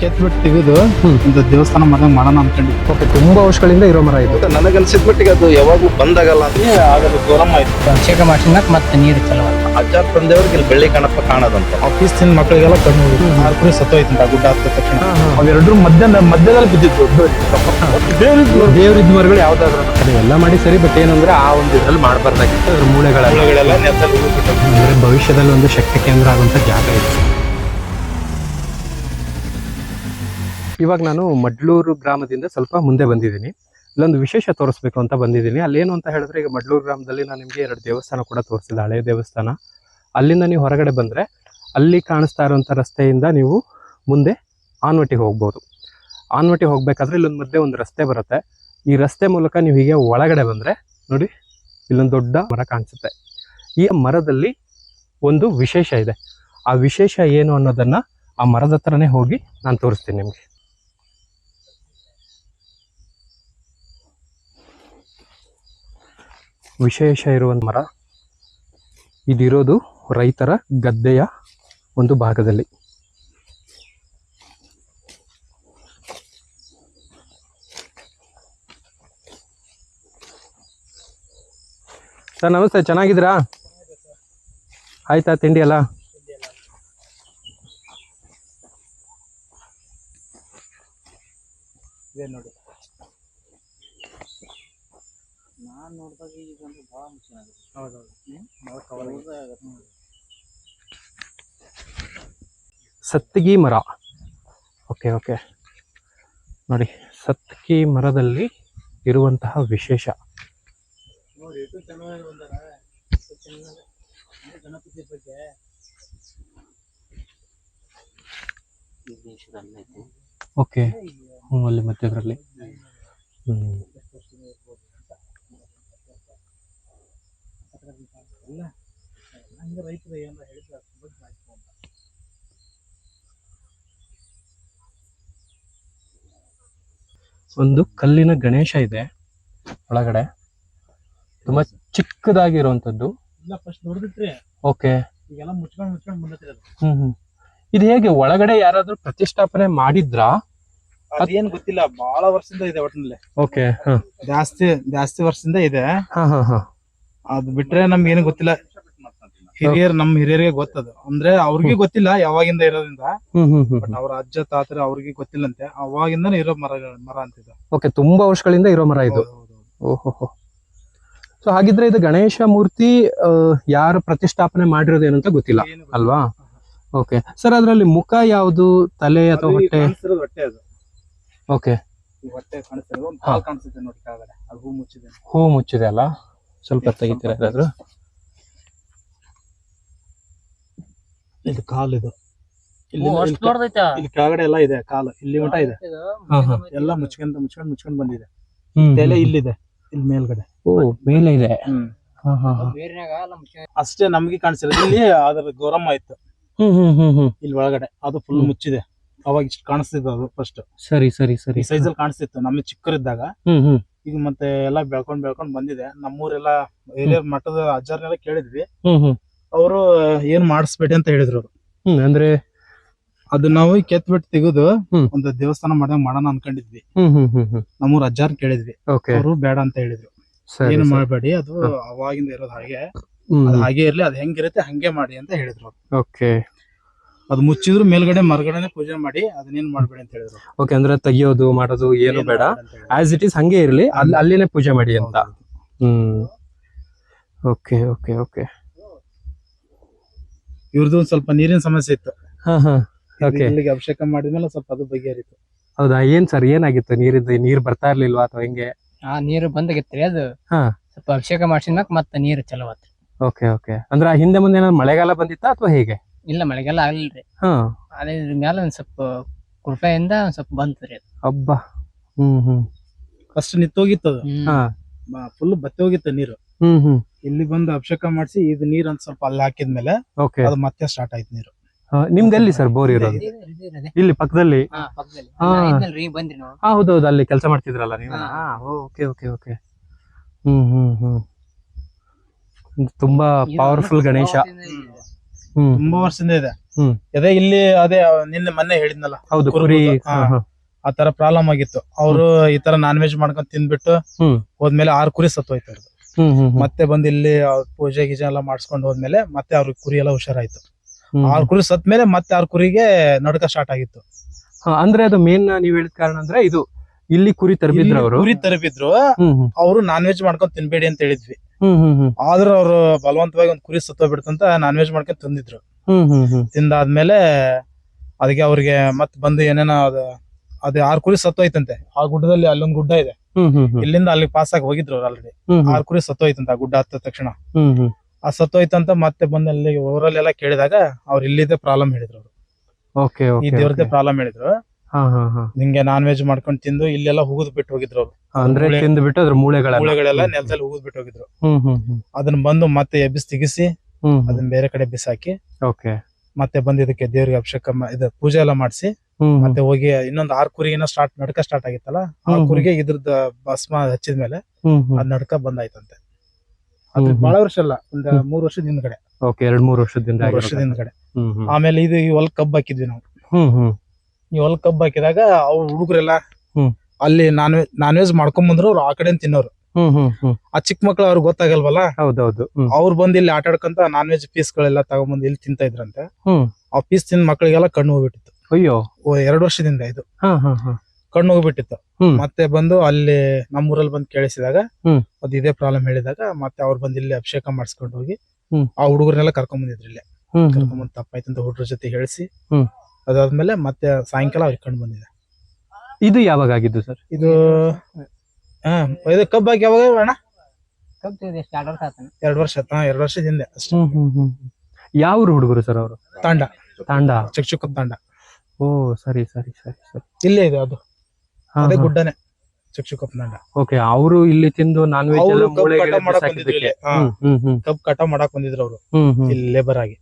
ಕೆತ್ಬಿಟ್ಟು ತೆಗೆದು ಒಂದು ದೇವಸ್ಥಾನ ಮನೆ ಮಾಡೋಣ ಅನ್ಕೊಂಡಿದ್ವಿ ಓಕೆ ತುಂಬಾ ವರ್ಷಗಳಿಂದ ಇರೋ ಮರ ಇದು. ನನಗನ್ಸಿದ ಮಟ್ಟಿಗೆ ಅದು ಯಾವಾಗೂ ಬಂದಾಗಲ್ಲ ಅಂತ ಆಗದು ಗೌರಮ್ಮ ಆಯ್ತು ಅಭಿಷೇಕ ಮತ್ತೆ ನೀರು ಚಲೋ ಅಜ್ಜ ತಂದೆಯವ್ರಿಗೆ ಇಲ್ಲಿ ಬೆಳ್ಳಿ ಕಣಪ್ಪ ಕಾಣೋದಂತ. ಆಫೀಸ್ ತಿಂದ ಮಕ್ಕಳಿಗೆಲ್ಲ ಕಣ್ಣು ನಾಲ್ಕು ಸತ್ತೋಯ್ತಂತ ಗುಡ್ಡ ಹತ್ತ ತಕ್ಷಣ. ಹಾ. ಮಧ್ಯ ಮಧ್ಯದಲ್ಲಿ ಬಿದ್ದಿತ್ತು ದೇವ್ರದ್ದು ಮರಗಳು ಯಾವ್ದಾದ್ರು. ಎಲ್ಲ ಮಾಡಿ ಸರಿ ಬಟ್ ಏನಂದ್ರೆ ಆ ಒಂದು ಇದ್ರಲ್ಲಿ ಮಾಡಬಾರ್ದಾಗಿತ್ತು. ಅದ್ರ ನೆಲದಲ್ಲಿ ಭವಿಷ್ಯದಲ್ಲಿ ಒಂದು ಶಕ್ತಿ ಕೇಂದ್ರ ಆಗುವಂತ ಜಾಗ ಇದೆ. ಇವಾಗ ನಾನು ಮಡ್ಲೂರು ಗ್ರಾಮದಿಂದ ಸ್ವಲ್ಪ ಮುಂದೆ ಬಂದಿದ್ದೀನಿ. ಇಲ್ಲೊಂದು ವಿಶೇಷ ತೋರಿಸ್ಬೇಕು ಅಂತ ಬಂದಿದ್ದೀನಿ. ಅಲ್ಲೇನು ಅಂತ ಹೇಳಿದ್ರೆ ಈಗ ಮಡ್ಲೂರು ಗ್ರಾಮದಲ್ಲಿ ನಾನು ನಿಮಗೆ ಎರಡು ದೇವಸ್ಥಾನ ಕೂಡ ತೋರಿಸಿದೆ ಹಳೆಯ ದೇವಸ್ಥಾನ. ಅಲ್ಲಿಂದ ನೀವು ಹೊರಗಡೆ ಬಂದರೆ ಅಲ್ಲಿ ಕಾಣಿಸ್ತಾ ಇರುವಂಥ ರಸ್ತೆಯಿಂದ ನೀವು ಮುಂದೆ ಆನ್ವಟಿ ಹೋಗ್ಬೋದು. ಆನ್ವಟಿ ಹೋಗಬೇಕಾದ್ರೆ ಇಲ್ಲೊಂದು ಮಧ್ಯೆ ಒಂದು ರಸ್ತೆ ಬರುತ್ತೆ. ಈ ರಸ್ತೆ ಮೂಲಕ ನೀವು ಹೀಗೆ ಒಳಗಡೆ ಬಂದರೆ ನೋಡಿ, ಇಲ್ಲೊಂದು ದೊಡ್ಡ ಮರ ಕಾಣಿಸುತ್ತೆ. ಈ ಮರದಲ್ಲಿ ಒಂದು ವಿಶೇಷ ಇದೆ. ಆ ವಿಶೇಷ ಏನು ಅನ್ನೋದನ್ನು ಆ ಮರದ ಹತ್ರನೇ ಹೋಗಿ ನಾನು ತೋರಿಸ್ತೀನಿ ನಿಮಗೆ. ವಿಶೇಷ ಇರುವಂಥ ಮರ. ಇದಿರೋದು ರೈತರ ಗದ್ದೆಯ ಒಂದು ಭಾಗದಲ್ಲಿ. ಸರ್, ನಮಸ್ತೆ. ಚೆನ್ನಾಗಿದ್ದೀರಾ? ಆಯ್ತಾ ತಿಂಡಿ ಅಲ್ಲ ನೋಡಿ. ನಾನು ನೋಡಿದಾಗ ಈಗ ಒಂದು ಭಾಳ ಹೌದೌದು. ಸತ್ತಿಗಿ ಮರ. Okay okay. ನೋಡಿ ಸತ್ಕಿ ಮರದಲ್ಲಿ ಇರುವಂತಹ ವಿಶೇಷ. ನೋಡಿ ಎಷ್ಟು ಚೆನ್ನಾಗಿ ಬಂದಾರ. ಗಣಪತಿ ಬಗ್ಗೆ ಓಕೆ. ಹ್ಞೂ ಅಲ್ಲಿ ಅದರಲ್ಲಿ ಹ್ಞೂ ಹಂಗೆ ರೈತರ ಏನಾರ ಹೇಳಿದ್ರೆ ಅದ್ರ ಬಗ್ಗೆ ಮಾಹಿತಿ ತಗೊಂಡ್ ಒಂದು ಕಲ್ಲಿನ ಗಣೇಶ ಇದೆ ಒಳಗಡೆ. ತುಂಬಾ ಚಿಕ್ಕದಾಗಿರುವಂತದ್ದು ಇಲ್ಲ ಫಸ್ಟ್ ನೋಡಿದ್ರಿ ಓಕೆ. ಈಗೆಲ್ಲ ಮುಚ್ಕೊಂಡು ಮುಚ್ಕೊಂಡು ಬಂದತ್ರಿ ಅದು ಹ್ಮ್ ಹ್ಮ್. ಇದು ಹೇಗೆ ಒಳಗಡೆ ಯಾರಾದ್ರೂ ಪ್ರತಿಷ್ಠಾಪನೆ ಮಾಡಿದ್ರಾ? ಅದೇನ್ ಗೊತ್ತಿಲ್ಲ ಬಹಳ ವರ್ಷದಿಂದ ಇದೆ ಒಟ್ಟಿನಲ್ಲಿ ಓಕೆ ಹಾ. ಜಾಸ್ತಿ ಜಾಸ್ತಿ ವರ್ಷದಿಂದ ಇದೆ. ಹಾ ಹಾ ಹಾ. ಅದ್ ಬಿಟ್ರೆ ನಮ್ಗೆ ಏನು ಗೊತ್ತಿಲ್ಲ. ಹಿರಿಯರ್ ನಮ್ ಹಿರಿಯರಿಗೆ ಗೊತ್ತದ. ಅಂದ್ರೆ ಅವ್ರಿಗೆ ಗೊತ್ತಿಲ್ಲ ಯಾವಾಗಿಂದ ಇರೋದ್ರಿಂದ. ಹ್ಮ್ ಹ್ಮ್ ಹ್ಮ್ ಬಟ್ ಅವ್ರ ಅಜ್ಜ ತಾತರ ಅವ್ರಿಗೆ ಗೊತ್ತಿಲ್ಲಂತೆ. ಅವಾಗಿಂದನೇ ಇರೋ ಮರ ಮರ ಅಂತಿದ್ದ ಓಕೆ ತುಂಬಾ ವರ್ಷಗಳಿಂದ ಇರೋ ಮರ ಇದು. ಓಹೋ ಸೊ ಹಾಗಿದ್ರೆ ಇದು ಗಣೇಶ ಮೂರ್ತಿ ಯಾರು ಪ್ರತಿಷ್ಠಾಪನೆ ಮಾಡಿರೋದು ಏನಂತ ಅಂತ ಗೊತ್ತಿಲ್ಲ. ಅಲ್ವಾ? ಓಕೆ ಸರ್ ಅದ್ರಲ್ಲಿ ಮುಖ ಯಾವುದು? ತಲೆ ಅಥವಾ ಹೊಟ್ಟೆ? ಹೊಟ್ಟೆ ಅದು. ಓಕೆ ಹೊಟ್ಟೆ ಕಾಣಿಸ್ತಿರೋದು. ಕಾಣಿಸುತ್ತೆ ನೋಡಿ ಕೆಳಗಡೆ. ಅದು ಹೂ ಮುಚ್ಚಿದೆ. ಹೂ ಮುಚ್ಚಿದೆ ಅಲ್ಲ? ಸ್ವಲ್ಪ ತೆಗಿತೀರಾ ಇದು ಕಾಲ್ ಇದು. ಇಲ್ಲಿ ಇಲ್ಲಿ ಇಲ್ಲಿ ಕೆಳಗಡೆ ಎಲ್ಲ ಇದೆ ಕಾಲು. ಇಲ್ಲಿ ಮಟ ಇದೆ. ಇದು ಹಾ, ಹಾ. ಎಲ್ಲ ಮುಚ್ಕೊಂಡ್ ಮುಚ್ಕೊಂಡ್ ಮುಚ್ಕೊಂಡ್ ಬಂದಿದೆ. ತಲೆ ಇಲ್ಲಿದೆ ಇಲ್ಲಿ ಮೇಲ್ಗಡೆ. ಓ ಮೇಲೆ ಇದೆ. ಹ್ಮ್. ಹಾ, ಹಾ, ಹಾ. ಬೇರ್ನ್ಯಾಗ ನಮ್ಮ ಚೆ- ಅಷ್ಟೇ ನಮ್ಗೆ ಕಾಣಿಸಿಲ್ಲ. ಇಲ್ಲಿ ಅದ್ರ ಗೌರಮ್ಮ ಇತ್ತು. ಹ್ಮ್ ಹ್ಮ್ ಹ್ಮ್ ಹ್ಮ್. ಇಲ್ಲಿ ಒಳಗಡೆ. ಅದು ಫುಲ್ ಮುಚ್ಚಿದೆ. ಅವಾಗ ಇಷ್ಟು ಕಾಣಿಸ್ತಿತ್ತು ಅದು ಫಸ್ಟ್ ಸರಿ ಸರಿ ಸರಿ. ಈ ಸೈಜ್ ಅಲ್ಲಿ ಕಾಣಿಸ್ತಿತ್ತು. ನಮ್ಗೆ ಚಿಕ್ಕರಿದ್ದಾಗ. ಹ್ಮ್ ಹ್ಮ್. ಈಗ ಮತ್ತೆ ಎಲ್ಲ ಬೆಳ್ಕೊಂಡ್ ಬೆಳ್ಕೊಂಡ್ ಬಂದಿದೆ. ನಮ್ಮೂರೆಲ್ಲ ಹಿರಿಯರ್ ಮಠದ ಅಜ್ಜಾರ್ನೆಲ್ಲ ಕೇಳಿದ್ವಿ. ಹ್ಮ್ ಹ್ಮ್. ಅವರು ಏನ್ ಮಾಡಿಸ್ಬೇಡಿ ಅಂತ ಹೇಳಿದ್ರು ಹ್ಮ್ ಅಂದ್ರೆ? ಅದು ನಾವು ಕೆತ್ಬಿಟ್ಟು ತೆಗೆದು ಹ್ಮ್. ಒಂದು ದೇವಸ್ಥಾನ ಮಾಡಂಗ್ ಮಾಡೋಣ ಅನ್ಕೊಂಡಿದ್ವಿ. ಹ್ಮ್ ಹ್ಮ್ ಹ್ಮ್ ಹ್ಮ್. ನಮ್ಮೂರ್ ಅಜ್ಜಾರ್ ಕೇಳಿದ್ವಿ. ಓಕೆ ಅವರು ಬೇಡ ಅಂತ ಹೇಳಿದ್ರು. ಸರಿ ಏನು ಮಾಡಬೇಡಿ ಮಾಡ್ಬೇಡಿ ಅದು. ಅವಾಗಿಂದ ಇರೋದು ಹಾಗೆ. ಹ್ಮ್, ಅದು ಹ್ಮ್. ಹಾಗೆ ಇರ್ಲಿ ಅದ್ ಹೆಂಗಿರುತ್ತೆ ಹಂಗೆ ಮಾಡಿ ಅಂತ ಹೇಳಿದ್ರು ಅವ್ರು. ಓಕೆ ಅದು ಮುಚ್ಚಿದ್ರು ಮೇಲ್ಗಡೆ ಮರಗಡೆನೆ ಪೂಜೆ ಮಾಡಿ ಅದನ್ನೇನ್ ಮಾಡ್ಬೇಡಿ ಅಂತ ಹೇಳಿದ್ರು ಓಕೆ ಅಂದ್ರೆ ತೆಗಿಯೋದು ಮಾಡೋದು ಏನು ಬೇಡ. ಮಾಡ್ಬೇಡಿ ಅಂತ ಹೇಳಿದ್ರು. ಆಸ್ ಇಟ್ ಇಸ್ ಹಂಗೆ ಇರ್ಲಿ. ಅಲ್ಲಿ ಅಲ್ಲಿನೇ ಪೂಜೆ ಮಾಡಿ ಅಂತ. ಹ್ಮ್. ಓಕೆ ಓಕೆ ಓಕೆ ಇವ್ರದ್ದು ಒಂದ್ ಸ್ವಲ್ಪ ನೀರಿನ ಸಮಸ್ಯೆ ಇತ್ತು. ಹಾ ಹಾ. ಓಕೆ ಇಲ್ಲಿಗೆ ಅಭಿಷೇಕ ಮಾಡಿದ್ಮೇಲೆ ಸ್ವಲ್ಪ ಅದು ಬಗೆಹರಿತು. ಹೌದಾ? ಏನ್ ಸರ್ ಏನಾಗಿತ್ತು? ನೀರಿದ್ದು ನೀರ್ ಬರ್ತಾ ಇರ್ಲಿಲ್ವಾ ಅಥವಾ ಹೆಂಗೆ? ಆ ನೀರು ಬಂದಾಗಿತ್ರಿ ಅದು. ಹಾ. ಸ್ವಲ್ಪ ಅಭಿಷೇಕ ಮಾಡ್ಸಿದ್ಮ್ಯಾಕ ಮತ್ತೆ ನೀರು ಚಲೋ ಆತ್ರಿ. ಓಕೆ ಓಕೆ ಅಂದ್ರೆ ಆ ಹಿಂದೆ ಮುಂದೆ ಏನಾದ್ರು ಮಳೆಗಾಲ ಬಂದಿತ್ತಾ ಅಥವಾ ಹೇಗೆ? ಇಲ್ಲ ಮಳೆಗಾಲ ಆಗ್ಲಿಲ್ರಿ. ಹಾ. ಅದೇ ಇದ್ರ ಮ್ಯಾಲ ಒಂದ್ ಸ್ವಲ್ಪ ಕೃಪೆಯಿಂದ ಒಂದ್ ಸ್ವಲ್ಪ ಬಂತ್ರಿ ಅದು. ಹಬ್ಬ ಹ್ಮ್ ಹ್ಮ್. ಫಸ್ಟ್ ನಿಂತೋಗಿತ್ತು ಅದು. ಹ್ಮ್. ಹಾ. ಫುಲ್ ಬತ್ತೋಗಿತ್ತು ನೀರು. ಹ್ಮ್ ಹ್ಮ್. ಇಲ್ಲಿ ಬಂದು ಅಭಿಷೇಕ ಮಾಡಿಸಿ ಇದು ನೀರ್ ಅಂತ ಸ್ವಲ್ಪ ಅಲ್ಲಿ ಹಾಕಿದ್ಮೇಲೆ ಓಕೆ ಅದು ಮತ್ತೆ ಸ್ಟಾರ್ಟ್ ಆಯ್ತು ನೀರು. ನಿಮ್ದು ಎಲ್ಲಿ ಸರ್ ಬೋರ್ ಇರೋದು. ಇಲ್ಲಿ ಪಕ್ಕದಲ್ಲಿ? ಹಾ, ಹೌದೌದು ಅಲ್ಲಿ ಕೆಲಸ ಮಾಡ್ತಿದ್ರಲ್ಲ ನೀವು? ಹಾ. Okay okay okay hmm hmm hmm. ತುಂಬಾ ಪವರ್ಫುಲ್ ಗಣೇಶ. ತುಂಬಾ ವರ್ಷದಿಂದ ಇದೆ. ಅದೇ ಇಲ್ಲಿ ಅದೇ ನಿನ್ನೆ ಮೊನ್ನೆ ಹೇಳಿದ್ನಲ್ಲ ಹೌದು ಕುರಿ. ಆ ತರ ಪ್ರಾಬ್ಲಮ್ ಆಗಿತ್ತು. ಅವರು ಈ ತರ ನಾನ್ ವೆಜ್ ಮಾಡ್ಕೊಂಡ್ ತಿಂದ್ಬಿಟ್ಟು. ಹೋದ್ಮೇಲೆ ಆರ್ ಕುರಿ ಹ್ಮ್ ಹ್ಮ್. ಮತ್ತೆ ಬಂದ್ ಇಲ್ಲಿ ಅವ್ರ್ ಪೂಜೆ ಗೀಜೆ ಎಲ್ಲ ಮಾಡ್ಸ್ಕೊಂಡ್ ಹೋದ್ಮೇಲೆ ಮತ್ತೆ ಅವ್ರ ಕುರಿ ಎಲ್ಲ ಹುಷಾರಾಯ್ತು. ಅವ್ರ ಕುರಿ ಸತ್ ಮೇಲೆ ಮತ್ತೆ ಅವ್ರ ಕುರಿಗೆ ನಡಕ ಸ್ಟಾರ್ಟ್ ಆಗಿತ್ತು. ಅಂದ್ರೆ ಅದು ಮೇನ್ ನೀವ್ ಹೇಳಿದ ಕಾರಣ ಅಂದ್ರೆ ಇದು ಇಲ್ಲಿ ಕುರಿ ತರಬಿದ್ರು ಅವರು ಕುರಿ ತರಬಿದ್ರು ಅವರು ನಾನ್ ವೆಜ್ ಮಾಡ್ಕೊಂಡ್ ತಿನ್ಬೇಡಿ ಅಂತ ಹೇಳಿದ್ವಿ. ಆದ್ರೂ ಅವ್ರು ಬಲವಂತವಾಗಿ ಒಂದ್ ಕುರಿ ಸತ್ತೋಗ್ಬಿಡ್ತಂತ ನಾನ್ ವೆಜ್ ಮಾಡ್ಕೊಂಡ್ ತಿಂದಿದ್ರು. ತಿಂದಾದ್ಮೇಲೆ ಅದಕ್ಕೆ ಅವ್ರಿಗೆ ಮತ್ ಬಂದು ಏನೇನೋ ಅದ ಆರ್ ಕುರಿ ಸತ್ತೋಯ್ತಂತೆ. ಆ ಗುಡ್ಡದಲ್ಲಿ ಅಲ್ಲೊಂದ್ ಗುಡ್ಡ ಇದೆ. ಇಲ್ಲಿಂದ ಅಲ್ಲಿ ಪಾಸ್ ಆಗಿ ಹೋಗಿದ್ರು ಆಲ್ರೆಡಿ ಆರ್ ಕುರಿ ಸತ್ತೋಯ್ತಂತ ಆ ಗುಡ್ಡ ಹತ್ತ ತಕ್ಷಣ. ಆ ಸತ್ತೋಯ್ತಂತ ಮತ್ತೆ ಬಂದ ಅಲ್ಲಿ ಊರಲ್ಲೆಲ್ಲ ಕೇಳಿದಾಗ ಅವ್ರು ಇಲ್ಲಿದೆ ಪ್ರಾಬ್ಲಮ್ ಹೇಳಿದ್ರು ಅವರು. ಈ ದೇವ್ರದ್ದೆ ಪ್ರಾಬ್ಲಮ್ ಹೇಳಿದ್ರು. ನಿಂಗೆ ನಾನ್ ವೆಜ್ ಮಾಡ್ಕೊಂಡು ತಿಂದು ಇಲ್ಲೆಲ್ಲ ಹುಗುದ್ ಬಿಟ್ಟು ಹೋಗಿದ್ರು ಅವ್ರು. ಅಂದ್ರೆ ತಿಂದು ಬಿಟ್ಟು ಅದ್ರ ಮೂಳೆಗಳೆಲ್ಲ ಮೂಳೆಗಳೆಲ್ಲ ನೆಲದಲ್ಲಿ ಹುಗುದ್ ಬಿಟ್ಟು ಹೋಗಿದ್ರು. ಅದನ್ನ ಬಂದು ಮತ್ತೆ ಎಬ್ಬಿಸಿ ತೆಗಿಸಿ ಅದನ್ನ ಬೇರೆ ಕಡೆ ಬಿಸಾಕಿ ಓಕೆ ಮತ್ತೆ ಬಂದು ಇದಕ್ಕೆ ದೇವ್ರಿಗೆ ಅಭಿಷೇಕ ಇದು ಪೂಜೆ ಎಲ್ಲ ಮಾಡಿಸಿ ಮತ್ತೆ ಹೋಗಿ ಇನ್ನೊಂದ್ ಆರ್ ಕುರಿಗಿನ ಸ್ಟಾರ್ಟ್ ನಡ್ಕ ಸ್ಟಾರ್ಟ್ ಆಗಿತ್ತಲ್ಲ ಆ. ಕುರಿಗೆ ಇದ್ರದ್ದು ಭಸ್ಮ ಹಚ್ಚಿದ ಮೇಲೆ ಹ್ಮ್ ಅದ್ ನಡ್ಕ ಬಂದಾಯ್ತಂತೆ. ಅದು. ಬಹಳ ವರ್ಷ ಅಲ್ಲ ಒಂದ್. ಮೂರ್ ವರ್ಷದ ಹಿಂದ್ಗಡೆ ಓಕೆ ಎರಡ್ ಮೂರು ವರ್ಷದಿಂದ. ವರ್ಷದ ಹಿಂದ್ಗಡೆ ಆಮೇಲೆ ಇದು ಈ ಹೊಲ್ ಕಬ್ಬ್ ಹಾಕಿದ್ವಿ ನಾವು. ಈ ಹೊಲ್ ಕಬ್ಬ್ ಹಾಕಿದಾಗ ಅವ್ರ ಹುಡುಗರೆಲ್ಲ ಅಲ್ಲಿ ನಾನ್ ವೆಜ್ ನಾನ್ ವೆಜ್ ಮಾಡ್ಕೊಂಡ್ ಬಂದ್ರು ಅವ್ರು ಆ ಕಡೆ ತಿನ್ನೋರು. ಆ ಚಿಕ್ಕ ಮಕ್ಳು ಅವ್ರಿಗೆ ಗೊತ್ತಾಗಲ್ವಲ್ಲ? ಹೌದೌದು ಅವ್ರ ಅವ್ರು ಬಂದು ಇಲ್ಲಿ ಆಟ ಆಡ್ಕೊಂತ ನಾನ್ ವೆಜ್ ಪೀಸ್ ಗಳೆಲ್ಲ ತಗೊಂಬಂದು ಇಲ್ಲಿ ತಿಂತ ಇದ್ರಂತೆ. ಆ ಪೀಸ್ ತಿಂದ ಮಕ್ಳಿಗೆಲ್ಲ ಕಣ್ಣು ಹೋಗ್ಬಿಟ್ಟಿತ್ತು. ಅಯ್ಯೋ. ಓ, ಎರಡು ವರ್ಷದಿಂದ ಇದು. ಹಾ ಹಾ ಹಾ. ಕಣ್ಣು ಹೋಗ್ಬಿಟ್ಟಿತ್ತು. ಮತ್ತೆ ಬಂದು ಅಲ್ಲಿ ನಮ್ಮೂರಲ್ಲಿ ಬಂದು ಕೇಳಿಸಿದಾಗ ಹ್ಮ್. ಅದು ಇದೇ ಪ್ರಾಬ್ಲಮ್ ಹೇಳಿದಾಗ ಮತ್ತೆ ಅವ್ರು ಬಂದು ಇಲ್ಲಿ ಅಭಿಷೇಕ ಮಾಡಿಸ್ಕೊಂಡು ಹೋಗಿ ಆ ಹುಡುಗರನ್ನೆಲ್ಲ ಕರ್ಕೊಂಡ್ ಬಂದಿದ್ರು ಇಲ್ಲಿ. ಕರ್ಕೊಂಡ್ ತಪ್ಪಾಯ್ತು ಅಂತ ಹುಡುಗರ ಜೊತೆ ಹೇಳಿಸಿ. ಅದಾದ್ಮೇಲೆ ಮತ್ತೆ ಸಾಯಂಕಾಲ ಅವ್ರಿಗೆ ಕಂಡು ಬಂದಿದೆ. ಇದು ಯಾವಾಗ ಆಗಿದ್ದು ಸರ್? ಇದು ಹಾ ಇದು ಕಬ್ಬ್ ಹಾಕಿ ಯಾವಾಗ ಅಣ್ಣ ಎರಡು ವರ್ಷ ಆತನ? ಎರಡು ವರ್ಷ ಆಯ್ತಾ. ಎರಡು ವರ್ಷದ ಹಿಂದೆ ಅಷ್ಟೇ. ಹ್ಮ್ ಹ್ಮ್ ಹ್ಮ್ ಯಾವ ಹುಡುಗರು ಸರ್ ಅವರು? ತಾಂಡ. ತಾಂಡ. ಚಿಕ್ಕ ಚಿಕ್ಕ ತಾಂಡ. ಓ ಸರಿ ಸರಿ ಸರಿ ಸರಿ. ಇಲ್ಲೇ ಇದೆ ಅದು. ಅದೇ ಗುಡ್ಡನೆ ಓಕೆ ಅವರು ಇಲ್ಲಿ ತಿಂದು ನಾನ್ ವೆಜ್ ಅವ್ರು ಎಲ್ಲ ಕಬ್ಬು ಮೂಳೆ ಕಟಾವ್ ಮಾಡಕ್ ಬಂದಿದ್ರು ಇಲ್ಲಿ. ಹಾ. ಹ್ಮ್ ಹ್ಮ್ ಕಬ್ಬ್ ಕಟ ಮಾಡಕ್ ಬಂದಿದ್ರು ಅವರು. ಹ್ಮ್ ಹ್ಮ್. ಇಲ್ಲಿ ಲೇಬರ್ ಆಗಿ.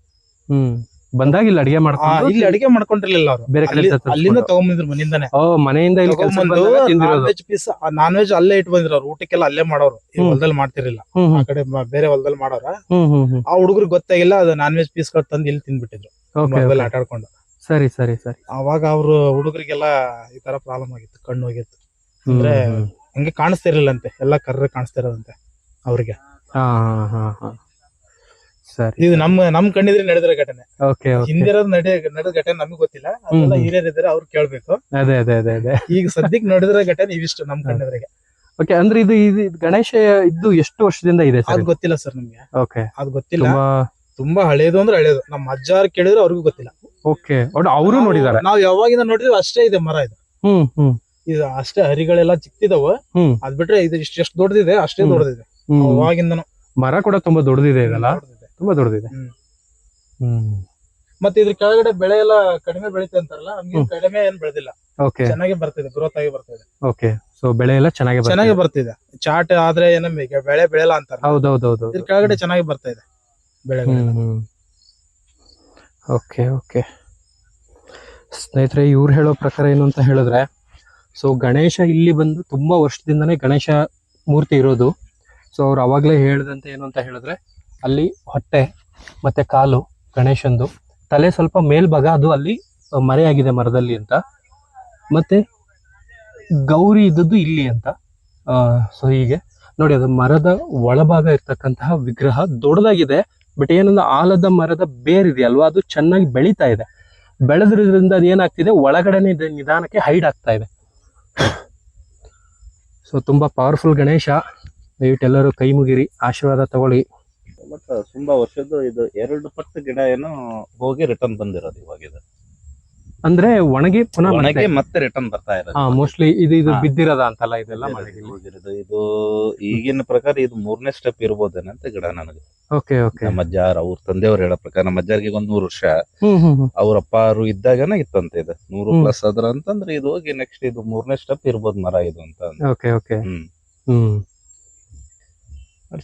ಹ್ಮ್. ಬಂದಾಗ ಇಲ್ಲಿ ಅಡಿಗೆ ಆ, ಮಾಡ್ಕೊಂಡು ಇಲ್ಲಿ ಅಡಿಗೆ ಮಾಡ್ಕೊಂಡಿರ್ಲಿಲ್ಲ ಅವರು. ಬೇರೆ ಕಡೆ ತರ್ಸ್ಕೊಂಡು. ಅಲ್ಲಿಂದ ತಗೊಂಬಂದ್ರು ಮನೆಯಿಂದಾನೆ. ಓ ಮನೆಯಿಂದ ಇಲ್ಲಿ ಕೆಲಸ ತಗೊಂಬಂದು ಬಂದಾಗ ನಾನ್ ತಿಂದಿರೋದು. ವೆಜ್ ಪೀಸ್ ನಾನ್ ವೆಜ್ ಅಲ್ಲೇ ಇಟ್ಟು ಬಂದಿರೋ ಅವ್ರು. ಊಟಕ್ಕೆಲ್ಲ ಅಲ್ಲೇ ಮಾಡೋರು. ಈ ಹ್ಮ್. ಹೊಲದಲ್ಲಿ ಮಾಡ್ತಿರ್ಲಿಲ್ಲ. ಹ್ಮ್ ಆ ಹ್ಮ್ ಕಡೆ ಮ- ಬೇರೆ ಹೊಲದಲ್ಲಿ ಮಾಡೋರ. ಹ್ಮ್ ಹ್ಮ್ ಹ್ಮ್. ಆ ಹುಡುಗರು ಗೊತ್ತಾಗಿಲ್ಲ ಅದು ನಾನ್ ವೆಜ್ ಪೀಸ್ಗಳು ತಂದು ಇಲ್ಲಿ ತಿಂದ್ಬಿಟ್ಟಿದ್ರು. ಓಕೆ ಮೊಬೈಲ್ ಆಟ ಆಡ್ಕೊಂಡು ಸರಿ ಸರಿ ಸರಿ. ಅವಾಗ ಅವ್ರು ಹುಡುಗರಿಗೆಲ್ಲ ಈ ತರ ಪ್ರಾಬ್ಲಮ್ ಆಗಿತ್ತು ಕಣ್ಣು ಹೋಗಿತ್ತು. ಅಂದ್ರೆ ಹಂಗೆ ಹಂಗೆ ಕಾಣಿಸ್ತಿರ್ಲಿಲ್ಲಂತೆ ಎಲ್ಲ ಕರ್ರ ಕಾಣಿಸ್ತಿರೋದಂತೆ ಅವ್ರಿಗೆ. ಹಾ ಹಾ ಹಾ ಸರಿ ಇದು ನಮ್ಮ ನಮ್ ಕಣ್ಣಿದ್ರೆ ನಡೆದಿರೋ ಘಟನೆ. ಓಕೆ ಹಿಂದಿರೋದ್ ನಡೆ ನಡೆದ ಘಟನೆ ನಮಗೆ ಗೊತ್ತಿಲ್ಲ ಅದೆಲ್ಲ. ಹಿರಿಯರ್ ಇದ್ರೆ ಅವ್ರು ಕೇಳ್ಬೇಕು. ಅದೇ ಅದೇ ಅದೇ ಅದೇ. ಈಗ ಸದ್ಯಕ್ಕೆ ನಡೆದಿರೋ ಘಟನೆ ಇವಿಷ್ಟು ನಮ್ ಕಣ್ಣಿದ್ರಿಗೆ. ಓಕೆ ಅಂದ್ರೆ ಇದು ಇದು ಗಣೇಶ ಇದ್ದು ಎಷ್ಟು ವರ್ಷದಿಂದ ಇದೆ ಸರ್ ಗೊತ್ತಿಲ್ಲ ಸರ್ ನಮ್ಗೆ. ಓಕೆ. ಅದು ಗೊತ್ತಿಲ್ಲ. ತುಂಬಾ ತುಂಬಾ ಹಳೇದು ಅಂದ್ರೆ ಹಳೇದು. ನಮ್ಮ ಅಜ್ಜಾರ್ ಕೇಳಿದ್ರೆ ಅವ್ರಿಗೂ ಗೊತ್ತಿಲ್ಲ. ಓಕೆ ಅವರು ನೋಡಿದಾರೆ. ನಾವ್ ಯಾವಾಗಿಂದ ನೋಡಿದ್ವಿ ಅಷ್ಟೇ ಇದೆ ಮರ ಇದು. ಹ್ಮ್ ಹ್ಮ್. ಇದು ಅಷ್ಟೇ ಹರಿಗಳೆಲ್ಲ ಚಿಕ್ತಿದಾವ. ಹ್ಮ್. ಅದ್ ಬಿಟ್ರೆ ಇದು ಇಷ್ಟ ಎಷ್ಟು ದೊಡ್ಡದಿದೆ ಅಷ್ಟೇ ದೊಡ್ಡದಿದೆ ಹ್ಮ್. ಅವಾಗಿಂದನು. ಮರ ಕೂಡ ತುಂಬಾ ದೊಡ್ಡದಿದೆ ಇದೆಲ್ಲ? ದೊಡ್ಡದಿದೆ. ತುಂಬಾ ದೊಡ್ಡದಿದೆ ಹ್ಮ್. ಹ್ಮ್. ಮತ್ತೆ ಇದ್ರ ಕೆಳಗಡೆ ಬೆಳೆ ಎಲ್ಲ ಕಡಿಮೆ ಬೆಳಿತೆ ಅಂತಾರಲ್ಲ ನಮ್ಗೆ ಹ್ಮ್. ಕಡಿಮೆ ಏನ್ ಬೆಳೆದಿಲ್ಲ. ಓಕೆ ಚೆನ್ನಾಗಿ ಬರ್ತಿದೆ ಗ್ರೋತ್ ಆಗಿ ಬರ್ತಿದೆ. ಓಕೆ ಸೊ ಬೆಳೆ ಎಲ್ಲ ಚೆನ್ನಾಗಿ ಬರ್ತದೆ. ಚೆನ್ನಾಗಿ ಬರ್ತಿದೆ. ಚಾಟ್ ಆದ್ರೆ ಏನೋ ಈಗ ಬೆಳೆ ಬೆಳೆಯಲ್ಲ ಅಂತಾರ ಹೌದೌದೌದು. ಇದ್ರ ಕೆಳಗಡೆ ಚೆನ್ನಾಗಿ ಬರ್ತಾ ಇದೆ ಬೆಳೆಗಳು ಹ್ಮ್ ಹ್ಮ್. Okay okay. ಸ್ನೇಹಿತರೆ, ಇವ್ರು ಹೇಳೋ ಪ್ರಕಾರ ಏನು ಅಂತ ಹೇಳಿದ್ರೆ ಸೊ ಗಣೇಶ ಇಲ್ಲಿ ಬಂದು ತುಂಬಾ ವರ್ಷದಿಂದನೇ ಗಣೇಶ ಮೂರ್ತಿ ಇರೋದು. ಸೊ ಅವ್ರು ಅವಾಗಲೇ ಹೇಳ್ದಂತೆ ಏನು ಅಂತ ಹೇಳಿದ್ರೆ, ಅಲ್ಲಿ ಹೊಟ್ಟೆ ಮತ್ತೆ ಕಾಲು ಗಣೇಶಂದು, ತಲೆ ಸ್ವಲ್ಪ ಮೇಲ್ಭಾಗ ಅದು ಅಲ್ಲಿ ಮರೆಯಾಗಿದೆ ಮರದಲ್ಲಿ ಅಂತ. ಮತ್ತೆ ಗೌರಿ ಇದ್ದದ್ದು ಇಲ್ಲಿ ಅಂತ. ಸೊ ಹೀಗೆ. ನೋಡಿ, ಅದು ಮರದ ಒಳಭಾಗ ಇರ್ತಕ್ಕಂತಹ ವಿಗ್ರಹ ದೊಡ್ಡದಾಗಿದೆ. ಬಟ್ ಏನಂದ್ರೆ ಆಲದ ಮರದ ಬೇರಿದೆಯಲ್ವಾ ಅದು ಚೆನ್ನಾಗಿ ಬೆಳೀತಾ ಇದೆ. ಬೆಳೆದ್ರಿಂದ ಅದು ಏನಾಗ್ತಿದೆ? ಒಳಗಡೆನೆ ಇದೆ ನಿಧಾನಕ್ಕೆ ಹೈಡ್ ಆಗ್ತಾ ಇದೆ. ಸೊ ತುಂಬಾ ಪವರ್ಫುಲ್ ಗಣೇಶ. ದಯವಿಟ್ಟು ಎಲ್ಲರೂ ಕೈ ಮುಗಿರಿ, ಆಶೀರ್ವಾದ ತಗೊಳ್ಳಿ. ಬಟ್ ತುಂಬಾ ವರ್ಷದ್ದು ಇದು ಎರಡು ಪಟ್ಟು ಗಿಡ ಏನೋ ಹೋಗಿ ರಿಟರ್ನ್ ಬಂದಿರೋದು ಇವಾಗ ಇದು. ಅಂದ್ರೆ ಒಣಗಿ ಪುನಃ ಒಣಗಿ ಮತ್ತೆ ರಿಟರ್ನ್ ಬರ್ತಾ ಇರೋದು. ಮೋಸ್ಟ್ಲಿ ಇದು ಇದು ಬಿದ್ದಿರದ ಅಂತಲ್ಲ ಇದೆಲ್ಲ ಇದು ಹೋಗಿರೋದು. ಇದು ಈಗಿನ ಪ್ರಕಾರ ಇದು ಮೂರನೇ ಸ್ಟೆಪ್ ಇರ್ಬೋದೇನಂತ ಗಿಡ ನನಗೆ. ಓಕೆ ಓಕೆ ನಮ್ಮ ಅಜ್ಜಾರ್ ಅವ್ರ ತಂದೆಯವ್ರು ಹೇಳೋ ಪ್ರಕಾರ ನಮ್ಮ ಅಜ್ಜಾರಿಗೆ ಒಂದ್ ನೂರು ವರ್ಷ. ಅವ್ರ ಅಪ್ಪಾರು ಇದ್ದಾಗನ ಇತ್ತಂತೆ ಇದು. ನೂರು. ಪ್ಲಸ್ ಅದ್ರ ಅಂತಂದ್ರೆ ಇದು ಹೋಗಿ ನೆಕ್ಸ್ಟ್ ಇದು ಮೂರನೇ ಸ್ಟೆಪ್ ಇರ್ಬೋದು ಮರ ಇದು ಅಂತ. Okay okay hmm.